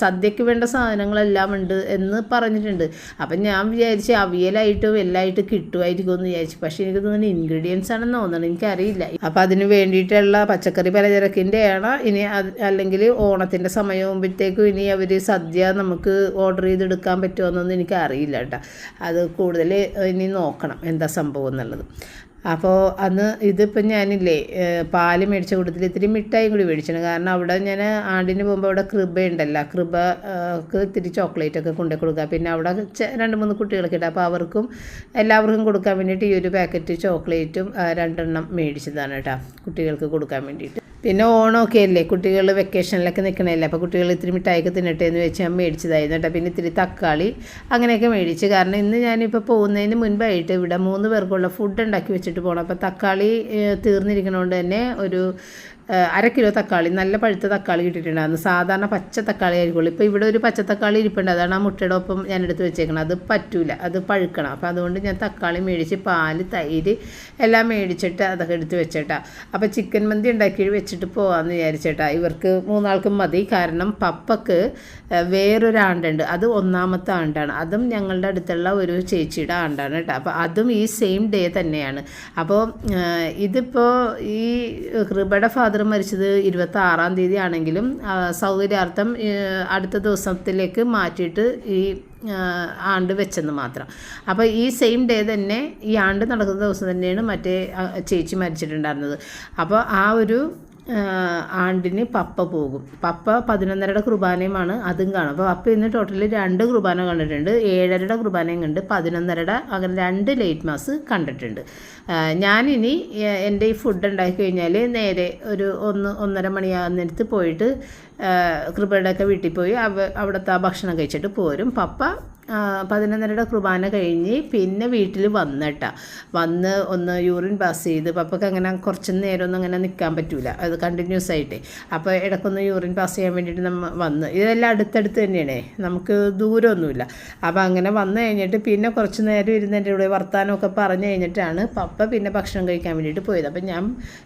സദ്യക്ക് വേണ്ട സാധനങ്ങളെല്ലാം ഉണ്ട് എന്ന് പറഞ്ഞിട്ടുണ്ട്. അപ്പം ഞാൻ വിചാരിച്ച് അവിയലായിട്ട് വെല്ലായിട്ട് കിട്ടുമായിരിക്കും എന്ന് വിചാരിച്ചു. പക്ഷേ എനിക്ക് തോന്നുന്നു ഇൻഗ്രീഡിയൻസ് ആണെന്ന് തോന്നണം. എനിക്കറിയില്ല. അപ്പോൾ അതിന് വേണ്ടിയിട്ടുള്ള പച്ചക്കറി പലചരക്കിന്റെ ആണ് ഇനി അല്ലെങ്കിൽ ഓണത്തിന്റെ സമയമാകുമ്പോഴത്തേക്കും ഇനി അവർ സദ്യ നമുക്ക് ഓർഡർ ചെയ്തെടുക്കാൻ പറ്റുമോ എന്നൊന്നും എനിക്ക് അറിയില്ല കേട്ടോ. അത് കൂടുതൽ ഇനി നോക്കണം എന്താ സംഭവം എന്നുള്ളത്. അപ്പോൾ അന്ന് ഇതിപ്പം ഞാനില്ലേ പാൽ മേടിച്ച കൂട്ടത്തിൽ ഇത്തിരി മിഠായി കൂടി മേടിച്ചിന്. കാരണം അവിടെ ഞാൻ ആണ്ടിന് പോകുമ്പോൾ അവിടെ കൃപ ഉണ്ടല്ലോ. കൃപക്ക് ഇത്തിരി ചോക്ലേറ്റൊക്കെ കൊണ്ടു കൊടുക്കുക പിന്നെ അവിടെ രണ്ട് മൂന്ന് കുട്ടികളൊക്കെ ഉണ്ട് അപ്പോൾ അവർക്കും എല്ലാവർക്കും കൊടുക്കാൻ വേണ്ടിയിട്ട് ഈ ഒരു പാക്കറ്റ് ചോക്ലേറ്റും രണ്ടെണ്ണം മേടിച്ചതാണ് കേട്ടോ കുട്ടികൾക്ക് കൊടുക്കാൻ വേണ്ടിയിട്ട്. പിന്നെ ഓണമൊക്കെ അല്ലേ? കുട്ടികൾ വെക്കേഷനിലൊക്കെ നിൽക്കണമല്ലേ അപ്പോൾ കുട്ടികൾ ഇത്തിരി മിഠായിക്ക് തിന്നട്ടെ എന്ന് വെച്ച് ഞാൻ മേടിച്ചതായിരുന്നു കേട്ടോ. പിന്നെ ഇത്തിരി തക്കാളി അങ്ങനെയൊക്കെ മേടിച്ച്. കാരണം ഇന്ന് ഞാനിപ്പോൾ പോകുന്നതിന് മുൻപായിട്ട് ഇവിടെ മൂന്ന് പേർക്കുള്ള ഫുഡ് ഉണ്ടാക്കി വെച്ചിട്ട് പോകണം അപ്പോൾ തക്കാളി തീർന്നിരിക്കണോണ്ട് തന്നെ ഒരു അര കിലോ തക്കാളി നല്ല പഴുത്ത തക്കാളി കിട്ടിയിട്ടുണ്ടായിരുന്നു സാധാരണ പച്ച തക്കാളി ആയിരിക്കുള്ളൂ. ഇപ്പോൾ ഇവിടെ ഒരു പച്ച തക്കാളി ഇരിപ്പുണ്ട്. അതാണ് ആ മുട്ടയുടെ ഒപ്പം ഞാൻ എടുത്ത് വെച്ചേക്കണം അത് പറ്റൂല. അത് പഴുക്കണം. അപ്പോൾ അതുകൊണ്ട് ഞാൻ തക്കാളി മേടിച്ച് പാൽ തൈര് എല്ലാം മേടിച്ചിട്ട് അതൊക്കെ എടുത്ത് വെച്ചേട്ടാ. അപ്പോൾ ചിക്കൻ മന്തി ഉണ്ടാക്കി വെച്ചിട്ട് പോകാമെന്ന് വിചാരിച്ചേട്ടാ. ഇവർക്ക് മൂന്നാൾക്കും മതി. കാരണം പപ്പക്ക് വേറൊരാണ്ടുണ്ട് അത് ഒന്നാമത്തെ ആണ്ടാണ്. അതും ഞങ്ങളുടെ അടുത്തുള്ള ഒരു ചേച്ചിയുടെ ആണ്ടാണ് കേട്ടോ. അപ്പോൾ അതും ഈ സെയിം ഡേ തന്നെയാണ്. അപ്പോൾ ഇതിപ്പോൾ ഈ കൃപയുടെ ഫാദർ മരിച്ചത് ഇരുപത്തി ആറാം തീയതി ആണെങ്കിലും സൗകര്യാർത്ഥം അടുത്ത ദിവസത്തിലേക്ക് മാറ്റിയിട്ട് ഈ ആണ്ട് വെച്ചെന്ന് മാത്രം. അപ്പോൾ ഈ സെയിം ഡേ തന്നെ ഈ ആണ്ട് നടക്കുന്ന ദിവസം തന്നെയാണ് മറ്റേ ചേച്ചി മരിച്ചിട്ടുണ്ടായിരുന്നത്. അപ്പോൾ ആ ഒരു ആണ്ടിന് പപ്പ പോകും. പപ്പ പതിനൊന്നരയുടെ കുർബാനയുമാണ് അതും കാണും. അപ്പോൾ പപ്പ ഇന്ന് ടോട്ടലി രണ്ട് കുർബാന കണ്ടിട്ടുണ്ട്. ഏഴരയുടെ കുർബാനയും കണ്ട് പതിനൊന്നരയുടെ അങ്ങനെ രണ്ട് ലേറ്റ് മാസ് കണ്ടിട്ടുണ്ട്. ഞാനിനി എന്റെ ഈ ഫുഡ് ഉണ്ടാക്കി കഴിഞ്ഞാൽ നേരെ ഒരു ഒന്ന് ഒന്നര മണിയാകുന്നിടത്ത് പോയിട്ട് ആ, കൃപയുടെ ഒക്കെ വീട്ടിൽ പോയി അവ അവിടുത്തെ ആ ഭക്ഷണം കഴിച്ചിട്ട് പോരും. പപ്പ പതിനൊന്നരയുടെ കുർബാന കഴിഞ്ഞ് പിന്നെ വീട്ടിൽ വന്നിട്ടാ വന്ന് ഒന്ന് യൂറിൻ പാസ് ചെയ്ത് പപ്പക്ക് അങ്ങനെ കുറച്ച് നേരമൊന്നും അങ്ങനെ നിൽക്കാൻ പറ്റില്ല അത് കണ്ടിന്യൂസ് ആയിട്ട്. അപ്പോൾ ഇടയ്ക്കൊന്ന് യൂറിൻ പാസ് ചെയ്യാൻ വേണ്ടിയിട്ട് നമ്മൾ വന്ന്. ഇതെല്ലാം അടുത്തടുത്ത് തന്നെയാണ്. നമുക്ക് ദൂരമൊന്നുമില്ല. അപ്പോൾ അങ്ങനെ വന്നു കഴിഞ്ഞിട്ട് പിന്നെ കുറച്ച് നേരം ഇരുന്നതിന്റെ കൂടെ വർത്താനമൊക്കെ പറഞ്ഞു കഴിഞ്ഞിട്ടാണ് പപ്പ പിന്നെ ഭക്ഷണം കഴിക്കാൻ വേണ്ടിയിട്ട് പോയത്. അപ്പം ഞാൻ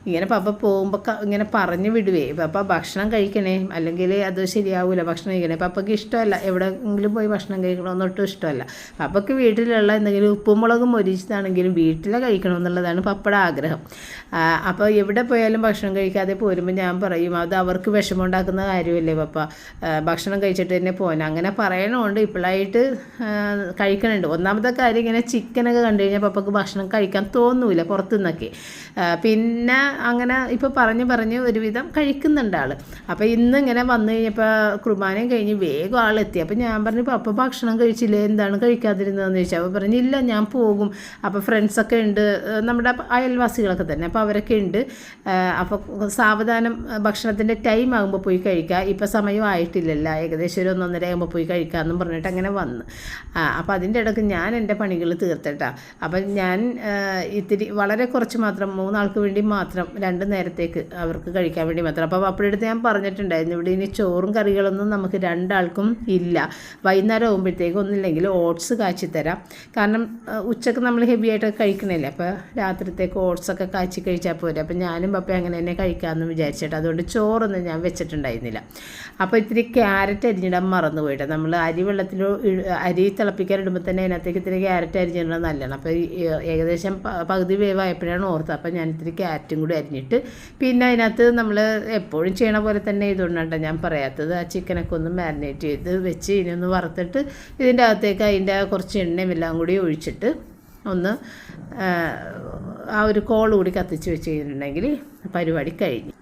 ഇങ്ങനെ പപ്പ പോകുമ്പോൾ ഇങ്ങനെ പറഞ്ഞു വിടുവേ. പപ്പ ഭക്ഷണം കഴിക്കണേ. അല്ലെങ്കിൽ അത് ശരിയാവില്ല ഭക്ഷണം കഴിക്കണേ. പപ്പയ്ക്ക് ഇഷ്ടമല്ല. എവിടെയെങ്കിലും പോയി ഭക്ഷണം കഴിക്കണമെന്ന് ഒട്ടും ഇഷ്ടമല്ല. പപ്പയ്ക്ക് വീട്ടിലുള്ള എന്തെങ്കിലും ഉപ്പും മുളകും മൊരിച്ചതാണെങ്കിലും വീട്ടിലെ കഴിക്കണം എന്നുള്ളതാണ് പപ്പയുടെ ആഗ്രഹം. അപ്പോൾ എവിടെ പോയാലും ഭക്ഷണം കഴിക്കാതെ പോരുമ്പോൾ ഞാൻ പറയും അത് അവർക്ക് വിഷമം ഉണ്ടാക്കുന്ന കാര്യമല്ലേ പപ്പ. ഭക്ഷണം കഴിച്ചിട്ട് തന്നെ പോകാൻ അങ്ങനെ പറയണമുണ്ട് ഇപ്പോഴായിട്ട് കഴിക്കണുണ്ട്. ഒന്നാമത്തെ കാര്യം ഇങ്ങനെ ചിക്കനൊക്കെ കണ്ടു കഴിഞ്ഞാൽ പപ്പക്ക് ഭക്ഷണം കഴിക്കാൻ തോന്നൂല പുറത്തുനിന്നൊക്കെ നിന്നൊക്കെ പിന്നെ അങ്ങനെ ഇപ്പോൾ പറഞ്ഞ് പറഞ്ഞ് ഒരുവിധം കഴിക്കുന്നുണ്ട് ആൾ അപ്പോൾ ഇന്ന് ഇങ്ങനെ വന്നു കഴിഞ്ഞപ്പോൾ കുർബാനയും കഴിഞ്ഞ് വേഗം ആളെത്തി. അപ്പോൾ ഞാൻ പറഞ്ഞു പപ്പ ഭക്ഷണം കഴിച്ചില്ലേ? എന്താണ് കഴിക്കാതിരുന്നതെന്ന് ചോദിച്ചാൽ അപ്പോൾ പറഞ്ഞു ഇല്ല ഞാൻ പോകും. അപ്പോൾ ഫ്രണ്ട്സൊക്കെ ഉണ്ട്. നമ്മുടെ അയൽവാസികളൊക്കെ തന്നെ. അപ്പോൾ അവരൊക്കെ ഉണ്ട്. അപ്പോൾ സാവധാനം ഭക്ഷണത്തിന്റെ ടൈം ആകുമ്പോൾ പോയി കഴിക്കുക ഇപ്പോൾ സമയം ആയിട്ടില്ലല്ലോ. ഏകദേശം ഒരു ഒന്നൊന്നര ആകുമ്പോൾ പോയി കഴിക്കാമെന്നും പറഞ്ഞിട്ട് അങ്ങനെ വന്ന്. അപ്പോൾ അതിന്റെ ഇടയ്ക്ക് ഞാൻ എന്റെ പണികൾ തീർത്തിട്ടാ. അപ്പം ഞാൻ ഇത്തിരി വളരെ കുറച്ച് മാത്രം മൂന്നാൾക്ക് വേണ്ടി മാത്രം രണ്ട് നേരത്തേക്ക് അവർക്ക് കഴിക്കാൻ വേണ്ടി മാത്രം. അപ്പോൾ അപ്പോഴെടുത്ത് ഞാൻ പറഞ്ഞിട്ടുണ്ടായിരുന്നു ഇവിടെ ഇനി ചോറും കറികളൊന്നും നമുക്ക് രണ്ടാൾക്കും ഇല്ല. വൈകുന്നേരം ആകുമ്പോഴത്തേക്കും ഒന്നില്ലെങ്കിൽ ഓട്സ് കാച്ചി തരാം. കാരണം ഉച്ചയ്ക്ക് നമ്മൾ ഹെവി ആയിട്ടൊക്കെ കഴിക്കണില്ലേ? അപ്പോൾ രാത്രിത്തേക്ക് ഓട്സൊക്കെ കാച്ചി കഴിച്ചാൽ പോരെ. അപ്പോൾ ഞാനും പപ്പ അങ്ങനെ തന്നെ കഴിക്കാമെന്ന് വിചാരിച്ചിട്ട് അതുകൊണ്ട് ചോറൊന്നും ഞാൻ വെച്ചിട്ടുണ്ടായിരുന്നില്ല. അപ്പോൾ ഇത്തിരി ക്യാരറ്റ് അരിഞ്ഞിടാൻ മറന്നു പോയിട്ട് നമ്മൾ അരി വെള്ളത്തിൽ അരി തിളപ്പിക്കാൻ ഇടുമ്പോൾ തന്നെ അതിനകത്തേക്ക് ഇത്തിരി ക്യാരറ്റ് അരിഞ്ഞിടുന്നത് നല്ലതാണ്. അപ്പോൾ ഏകദേശം പകുതി വേവായപ്പോഴാണ് ഓർത്തത്. അപ്പോൾ ഞാൻ ഇത്തിരി ക്യാരറ്റും കൂടി അരിഞ്ഞിട്ട് പിന്നെ അതിനകത്ത് നമ്മൾ എപ്പോഴും ചെയ്യണ പോലെ തന്നെ ഇതുകൊണ്ടാണ് ഞാൻ പറയാത്തത് ആ ചിക്കനൊക്കെ ഒന്ന് മാരിനേറ്റ് ചെയ്ത് വെച്ച് ഇനി ഒന്ന് വറുത്തിട്ട് ഇതിന്റെ അകത്തേക്ക് അതിന്റെ കുറച്ച് എണ്ണയും എല്ലാം കൂടി ഒഴിച്ചിട്ട് ഒന്ന് ആ ഒരു കോൾ കൂടി കത്തിച്ച് വെച്ച് കഴിഞ്ഞിട്ടുണ്ടെങ്കിൽ പരിപാടി കഴിഞ്ഞു.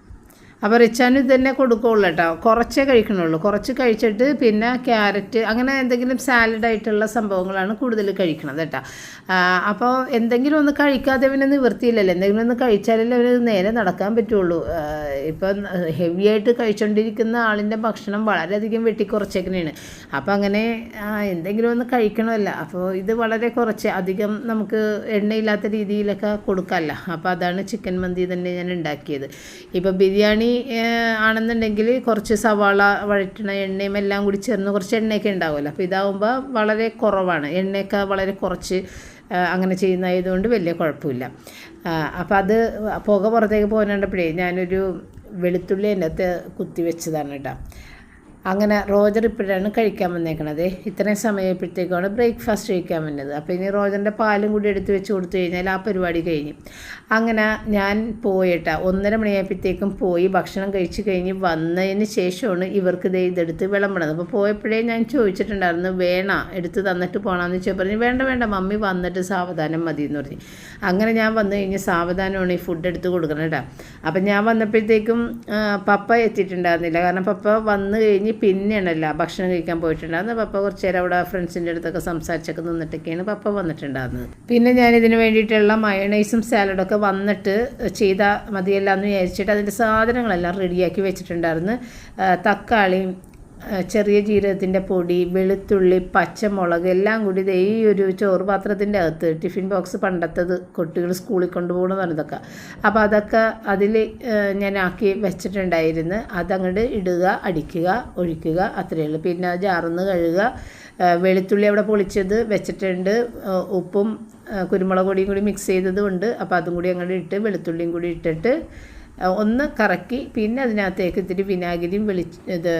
അപ്പോൾ റിച്ചാനും തന്നെ കൊടുക്കുള്ളൂ കേട്ടോ. കുറച്ചേ കഴിക്കണുള്ളൂ. കുറച്ച് കഴിച്ചിട്ട് പിന്നെ ക്യാരറ്റ് അങ്ങനെ എന്തെങ്കിലും സാലഡ് ആയിട്ടുള്ള സംഭവങ്ങളാണ് കൂടുതൽ കഴിക്കണത് കേട്ടോ. അപ്പോൾ എന്തെങ്കിലും ഒന്ന് കഴിക്കാതെ പിന്നെ നിവൃത്തിയില്ലല്ലോ. എന്തെങ്കിലും ഒന്ന് കഴിച്ചാലല്ലേ അവന് നേരെ നടക്കാൻ പറ്റുള്ളൂ. ഇപ്പം ഹെവി ആയിട്ട് കഴിച്ചുകൊണ്ടിരിക്കുന്ന ആളിന്റെ ഭക്ഷണം വളരെയധികം വെട്ടിക്കുറച്ചേക്കണേണ്. അപ്പോൾ അങ്ങനെ എന്തെങ്കിലും ഒന്ന് കഴിക്കണമല്ല. അപ്പോൾ ഇത് വളരെ കുറച്ച് അധികം നമുക്ക് എണ്ണയില്ലാത്ത രീതിയിലൊക്കെ കൊടുക്കാമല്ല. അപ്പോൾ അതാണ് ചിക്കൻ മന്തി തന്നെ ഞാൻ ഉണ്ടാക്കിയത്. ഇപ്പോൾ ബിരിയാണി ആണെന്നുണ്ടെങ്കിൽ കുറച്ച് സവാള വഴറ്റണ എണ്ണയും എല്ലാം കൂടി ചേർന്ന് കുറച്ച് എണ്ണയൊക്കെ ഉണ്ടാവുമല്ലോ. അപ്പോൾ ഇതാവുമ്പോൾ വളരെ കുറവാണ്. എണ്ണയൊക്കെ വളരെ കുറച്ച് അങ്ങനെ ചെയ്യുന്നതായതുകൊണ്ട് വലിയ കുഴപ്പമില്ല. അപ്പോൾ അത് പുക പുറത്തേക്ക് പോകാനുണ്ടപ്പോഴേ ഞാനൊരു വെളുത്തുള്ളി അകത്ത് കുത്തി വെച്ചതാണ് കേട്ടോ. അങ്ങനെ റോജർ ഇപ്പോഴാണ് കഴിക്കാൻ വന്നേക്കണത്. ഇത്രയും സമയപ്പോഴത്തേക്കാണ് ബ്രേക്ക്ഫാസ്റ്റ് കഴിക്കാൻ വന്നത്. അപ്പോൾ ഇനി റോജറിന്റെ പാലും കൂടി എടുത്ത് വെച്ച് കൊടുത്തു കഴിഞ്ഞാൽ ആ പരിപാടി കഴിഞ്ഞു. അങ്ങനെ ഞാൻ പോയിട്ട. ഒന്നര മണിയായപ്പോഴത്തേക്കും പോയി ഭക്ഷണം കഴിച്ച് കഴിഞ്ഞ് വന്നതിന് ശേഷമാണ് ഇവർക്ക് ദേ ഇതെടുത്ത് വിളമ്പണത്. അപ്പോൾ പോയപ്പോഴേ ഞാൻ ചോദിച്ചിട്ടുണ്ടായിരുന്നു വേണ എടുത്ത് തന്നിട്ട് പോകണമെന്ന് വെച്ചാൽ പറഞ്ഞു. വേണ്ട വേണ്ട മമ്മി വന്നിട്ട് സാവധാനം മതി എന്ന് പറഞ്ഞു. അങ്ങനെ ഞാൻ വന്നു കഴിഞ്ഞ് സാവധാനമാണ് ഈ ഫുഡ് എടുത്ത് കൊടുക്കണം കേട്ടോ. അപ്പം ഞാൻ വന്നപ്പോഴത്തേക്കും പപ്പ എത്തിയിട്ടുണ്ടായിരുന്നില്ല. കാരണം പപ്പ വന്നു കഴിഞ്ഞ് പിന്നെയാണല്ലോ ഭക്ഷണം കഴിക്കാൻ പോയിട്ടുണ്ടായിരുന്നു പപ്പ കുറച്ച് നേരം അവിടെ ഫ്രണ്ട്സിന്റെ അടുത്തൊക്കെ സംസാരിച്ചൊക്കെ നിന്നിട്ടൊക്കെയാണ് പപ്പ വന്നിട്ടുണ്ടായിരുന്നത്. പിന്നെ ഞാൻ ഇതിന് വേണ്ടിയിട്ടുള്ള മയണൈസും സാലഡൊക്കെ വന്നിട്ട് ചെയ്താൽ മതിയല്ല എന്ന് വിചാരിച്ചിട്ട് അതിന്റെ സാധനങ്ങളെല്ലാം റെഡിയാക്കി വെച്ചിട്ടുണ്ടായിരുന്നു. തക്കാളിയും ചെറിയ ജീരകത്തിന്റെ പൊടി വെളുത്തുള്ളി പച്ചമുളക് എല്ലാം കൂടി ദേ ഈ ഒരു ചോറ് പാത്രത്തിന്റെ അകത്ത് ടിഫിൻ ബോക്സ് പണ്ടത്തത് കുട്ടികൾ സ്കൂളിൽ കൊണ്ടുപോകണം പറഞ്ഞതൊക്കെ അപ്പോൾ അതൊക്കെ അതിൽ ഞാൻ ആക്കി വെച്ചിട്ടുണ്ടായിരുന്നു. അതങ്ങോട്ട് ഇടുക അടിക്കുക ഒഴിക്കുക അത്രയേ ഉള്ളൂ. പിന്നെ ജാറുന്ന് കഴുകുക. വെളുത്തുള്ളി അവിടെ പൊളിച്ചത് വെച്ചിട്ടുണ്ട്. ഉപ്പും കുരുമുളക് പൊടിയും കൂടി മിക്സ് ചെയ്തത് കൊണ്ട് അപ്പോൾ അതും കൂടി അങ്ങോട്ട് ഇട്ട് വെളുത്തുള്ളിയും കൂടി ഇട്ടിട്ട് ഒന്ന് കറക്കി പിന്നെ അതിനകത്തേക്ക് ഇത്തിരി വിനാഗിരിയും വെളി ഇത്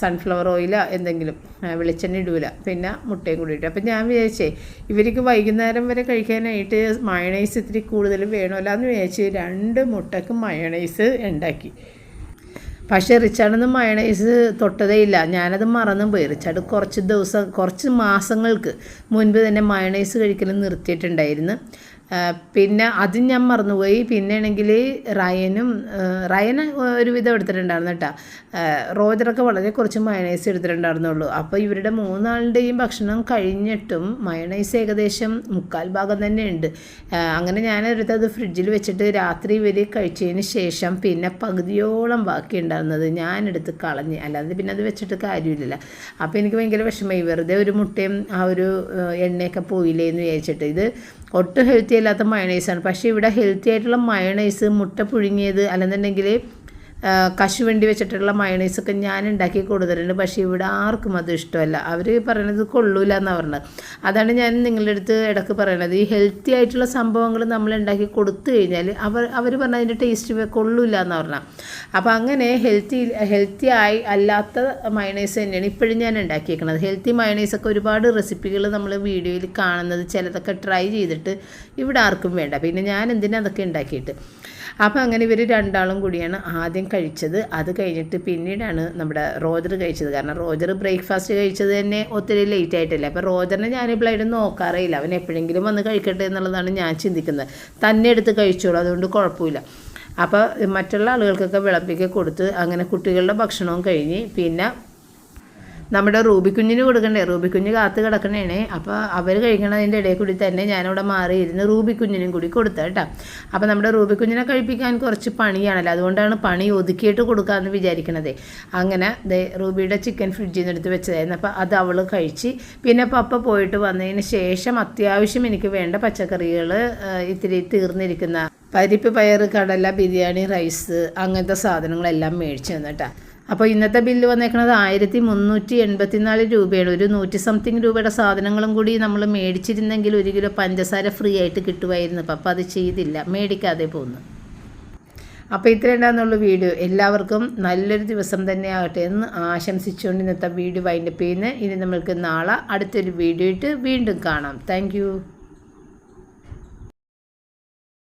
സൺഫ്ലവർ ഓയിലോ എന്തെങ്കിലും വെളിച്ചെണ്ണ ഇടൂല. പിന്നെ മുട്ടയും കൂടി ഇട്ടു. അപ്പം ഞാൻ വിചാരിച്ചേ ഇവർക്ക് വൈകുന്നേരം വരെ കഴിക്കാനായിട്ട് മയണൈസ് ഇത്തിരി കൂടുതൽ വേണമല്ലോ എന്ന് വിചാരിച്ച് രണ്ട് മുട്ടക്ക് മയണൈസ് ഉണ്ടാക്കി. പക്ഷേ റിച്ചാർഡൊന്നും മയണൈസ് തൊട്ടതേ ഇല്ല. ഞാനത് മറന്നും പോയി. റിച്ചാർഡ് കുറച്ച് ദിവസം കുറച്ച് മാസങ്ങൾക്ക് മുൻപ് തന്നെ മയണൈസ് കഴിക്കൽ നിർത്തിയിട്ടുണ്ടായിരുന്നു. പിന്നെ അതും ഞാൻ മറന്നുപോയി. പിന്നെ ആണെങ്കിൽ റയനും റയൻ ഒരുവിധം എടുത്തിട്ടുണ്ടായിരുന്നു കേട്ടോ. റോജറൊക്കെ വളരെ കുറച്ച് മയണൈസ് എടുത്തിട്ടുണ്ടായിരുന്നുള്ളൂ. അപ്പോൾ ഇവരുടെ മൂന്നാളുടെയും ഭക്ഷണം കഴിഞ്ഞിട്ടും മയണൈസ് ഏകദേശം മുക്കാൽ ഭാഗം തന്നെ ഉണ്ട് അങ്ങനെ ഞാനെടുത്ത് അത് ഫ്രിഡ്ജിൽ വെച്ചിട്ട് രാത്രി ഇവർ കഴിച്ചതിന് ശേഷം പിന്നെ പകുതിയോളം ബാക്കി ഉണ്ടായിരുന്നത് ഞാനെടുത്ത് കളഞ്ഞ്. അല്ലാതെ പിന്നെ അത് വെച്ചിട്ട് കാര്യമില്ല അപ്പോൾ എനിക്ക് ഭയങ്കര വിഷമമായി. വെറുതെ ഒരു മുട്ടയും ആ ഒരു എണ്ണയൊക്കെ പോയില്ലേ എന്ന് വിചാരിച്ചിട്ട്. ഇത് ഒട്ടും ഹെൽത്തി അല്ലാത്ത മയണൈസാണ് പക്ഷേ ഇവിടെ ഹെൽത്തി ആയിട്ടുള്ള മയണൈസ് മുട്ട പുഴുങ്ങിയത് അല്ലെന്നുണ്ടെങ്കിൽ കശുവണ്ടി വെച്ചിട്ടുള്ള മയണൈസൊക്കെ ഞാൻ ഉണ്ടാക്കി കൊടുത്തിട്ടുണ്ട് പക്ഷേ ഇവിടെ ആർക്കും അത് ഇഷ്ടമല്ല. അവർ പറയണത് കൊള്ളൂല എന്നാണ് പറഞ്ഞത്. അതാണ് ഞാൻ നിങ്ങളുടെ അടുത്ത് ഇടയ്ക്ക് പറയണത്. ഈ ഹെൽത്തി ആയിട്ടുള്ള സംഭവങ്ങൾ നമ്മൾ ഉണ്ടാക്കി കൊടുത്തു കഴിഞ്ഞാൽ അവർ അവർ പറഞ്ഞ അതിന്റെ ടേസ്റ്റ് കൊള്ളൂല എന്നാണ് പറഞ്ഞത് അപ്പോൾ അങ്ങനെ ഹെൽത്തി ഹെൽത്തി ആയി അല്ലാത്ത മയണൈസ് തന്നെയാണ് ഇപ്പോഴും ഞാൻ ഉണ്ടാക്കിയേക്കുന്നത് ഹെൽത്തി മയണൈസൊക്കെ ഒരുപാട് റെസിപ്പികൾ നമ്മൾ വീഡിയോയിൽ കാണുന്നത് ചിലതൊക്കെ ട്രൈ ചെയ്തിട്ട് ഇവിടെ ആർക്കും വേണ്ട. പിന്നെ ഞാൻ എന്തിനാ അതൊക്കെ ഉണ്ടാക്കിയിട്ട്? അപ്പോൾ അങ്ങനെ ഇവർ രണ്ടാളും കൂടിയാണ് ആദ്യം കഴിച്ചത്. അത് കഴിഞ്ഞിട്ട് പിന്നീടാണ് നമ്മുടെ റോജർ കഴിച്ചത്. കാരണം റോജർ ബ്രേക്ക്ഫാസ്റ്റ് കഴിച്ചത് തന്നെ ഒത്തിരി ലേറ്റ് ആയിട്ടല്ലേ. അപ്പോൾ റോജറിനെ ഞാനിപ്പോഴായിട്ട് നോക്കാറേയില്ല. അവൻ എപ്പോഴെങ്കിലും വന്ന് കഴിക്കട്ടെ എന്നുള്ളതാണ് ഞാൻ ചിന്തിക്കുന്നത്. തന്നെ എടുത്ത് കഴിച്ചോളൂ. അതുകൊണ്ട് കുഴപ്പമില്ല. അപ്പോൾ മറ്റുള്ള ആളുകൾക്കൊക്കെ വിളമ്പിക്ക് കൊടുത്ത് അങ്ങനെ കുട്ടികളുടെ ഭക്ഷണവും കഴിഞ്ഞ് പിന്നെ നമ്മുടെ റൂബി കുഞ്ഞിന് കൊടുക്കണ്ടേ? റൂബി കുഞ്ഞ് കാത്ത് കിടക്കണേണേ. അപ്പോൾ അവർ കഴിക്കണതിന്റെ ഇടയിൽ കൂടി തന്നെ ഞാനവിടെ റൂബി കുഞ്ഞിനും കൂടി കൊടുത്ത കേട്ടോ. അപ്പോൾ നമ്മുടെ റൂബി കുഞ്ഞിനെ കഴിപ്പിക്കാൻ കുറച്ച് പണിയാണല്ലോ. അതുകൊണ്ടാണ് പണി ഒതുക്കിയിട്ട് കൊടുക്കാമെന്ന് വിചാരിക്കണതേ. അങ്ങനെ റൂബിയുടെ ചിക്കൻ ഫ്രിഡ്ജിൽ നിന്ന് എടുത്ത് വെച്ചതായിരുന്നു. അപ്പോൾ അത് അവൾ കഴിച്ച്. പിന്നെ പപ്പ പോയിട്ട് വന്നതിന് ശേഷം അത്യാവശ്യം എനിക്ക് വേണ്ട പച്ചക്കറികൾ ഇത്തിരി തീർന്നിരിക്കുന്ന പരിപ്പ് പയർ കടല ബിരിയാണി റൈസ് അങ്ങനത്തെ സാധനങ്ങളെല്ലാം മേടിച്ചു തന്നിട്ടാ അപ്പോൾ ഇന്നത്തെ ബില്ല് വന്നേക്കുന്നത് ആയിരത്തി മുന്നൂറ്റി എൺപത്തിനാല് രൂപയാണ്. ഒരു നൂറ്റി സംതിങ് രൂപയുടെ സാധനങ്ങളും കൂടി നമ്മൾ മേടിച്ചിരുന്നെങ്കിൽ ഒരു കിലോ പഞ്ചസാര ഫ്രീ ആയിട്ട് കിട്ടുമായിരുന്നു. അപ്പം അത് ചെയ്തില്ല. മേടിക്കാതെ പോന്നു. അപ്പോൾ ഇത്ര ഉണ്ടാകുന്നുള്ള വീഡിയോ. എല്ലാവർക്കും നല്ലൊരു ദിവസം തന്നെ ആകട്ടെ എന്ന് ആശംസിച്ചുകൊണ്ട് ഇന്നത്തെ വീഡിയോ വൈൻഡപ്പ് ചെയ്യുന്നത് ഇനി നമ്മൾക്ക് നാളെ അടുത്തൊരു വീഡിയോ ഇട്ട് വീണ്ടും കാണാം. താങ്ക്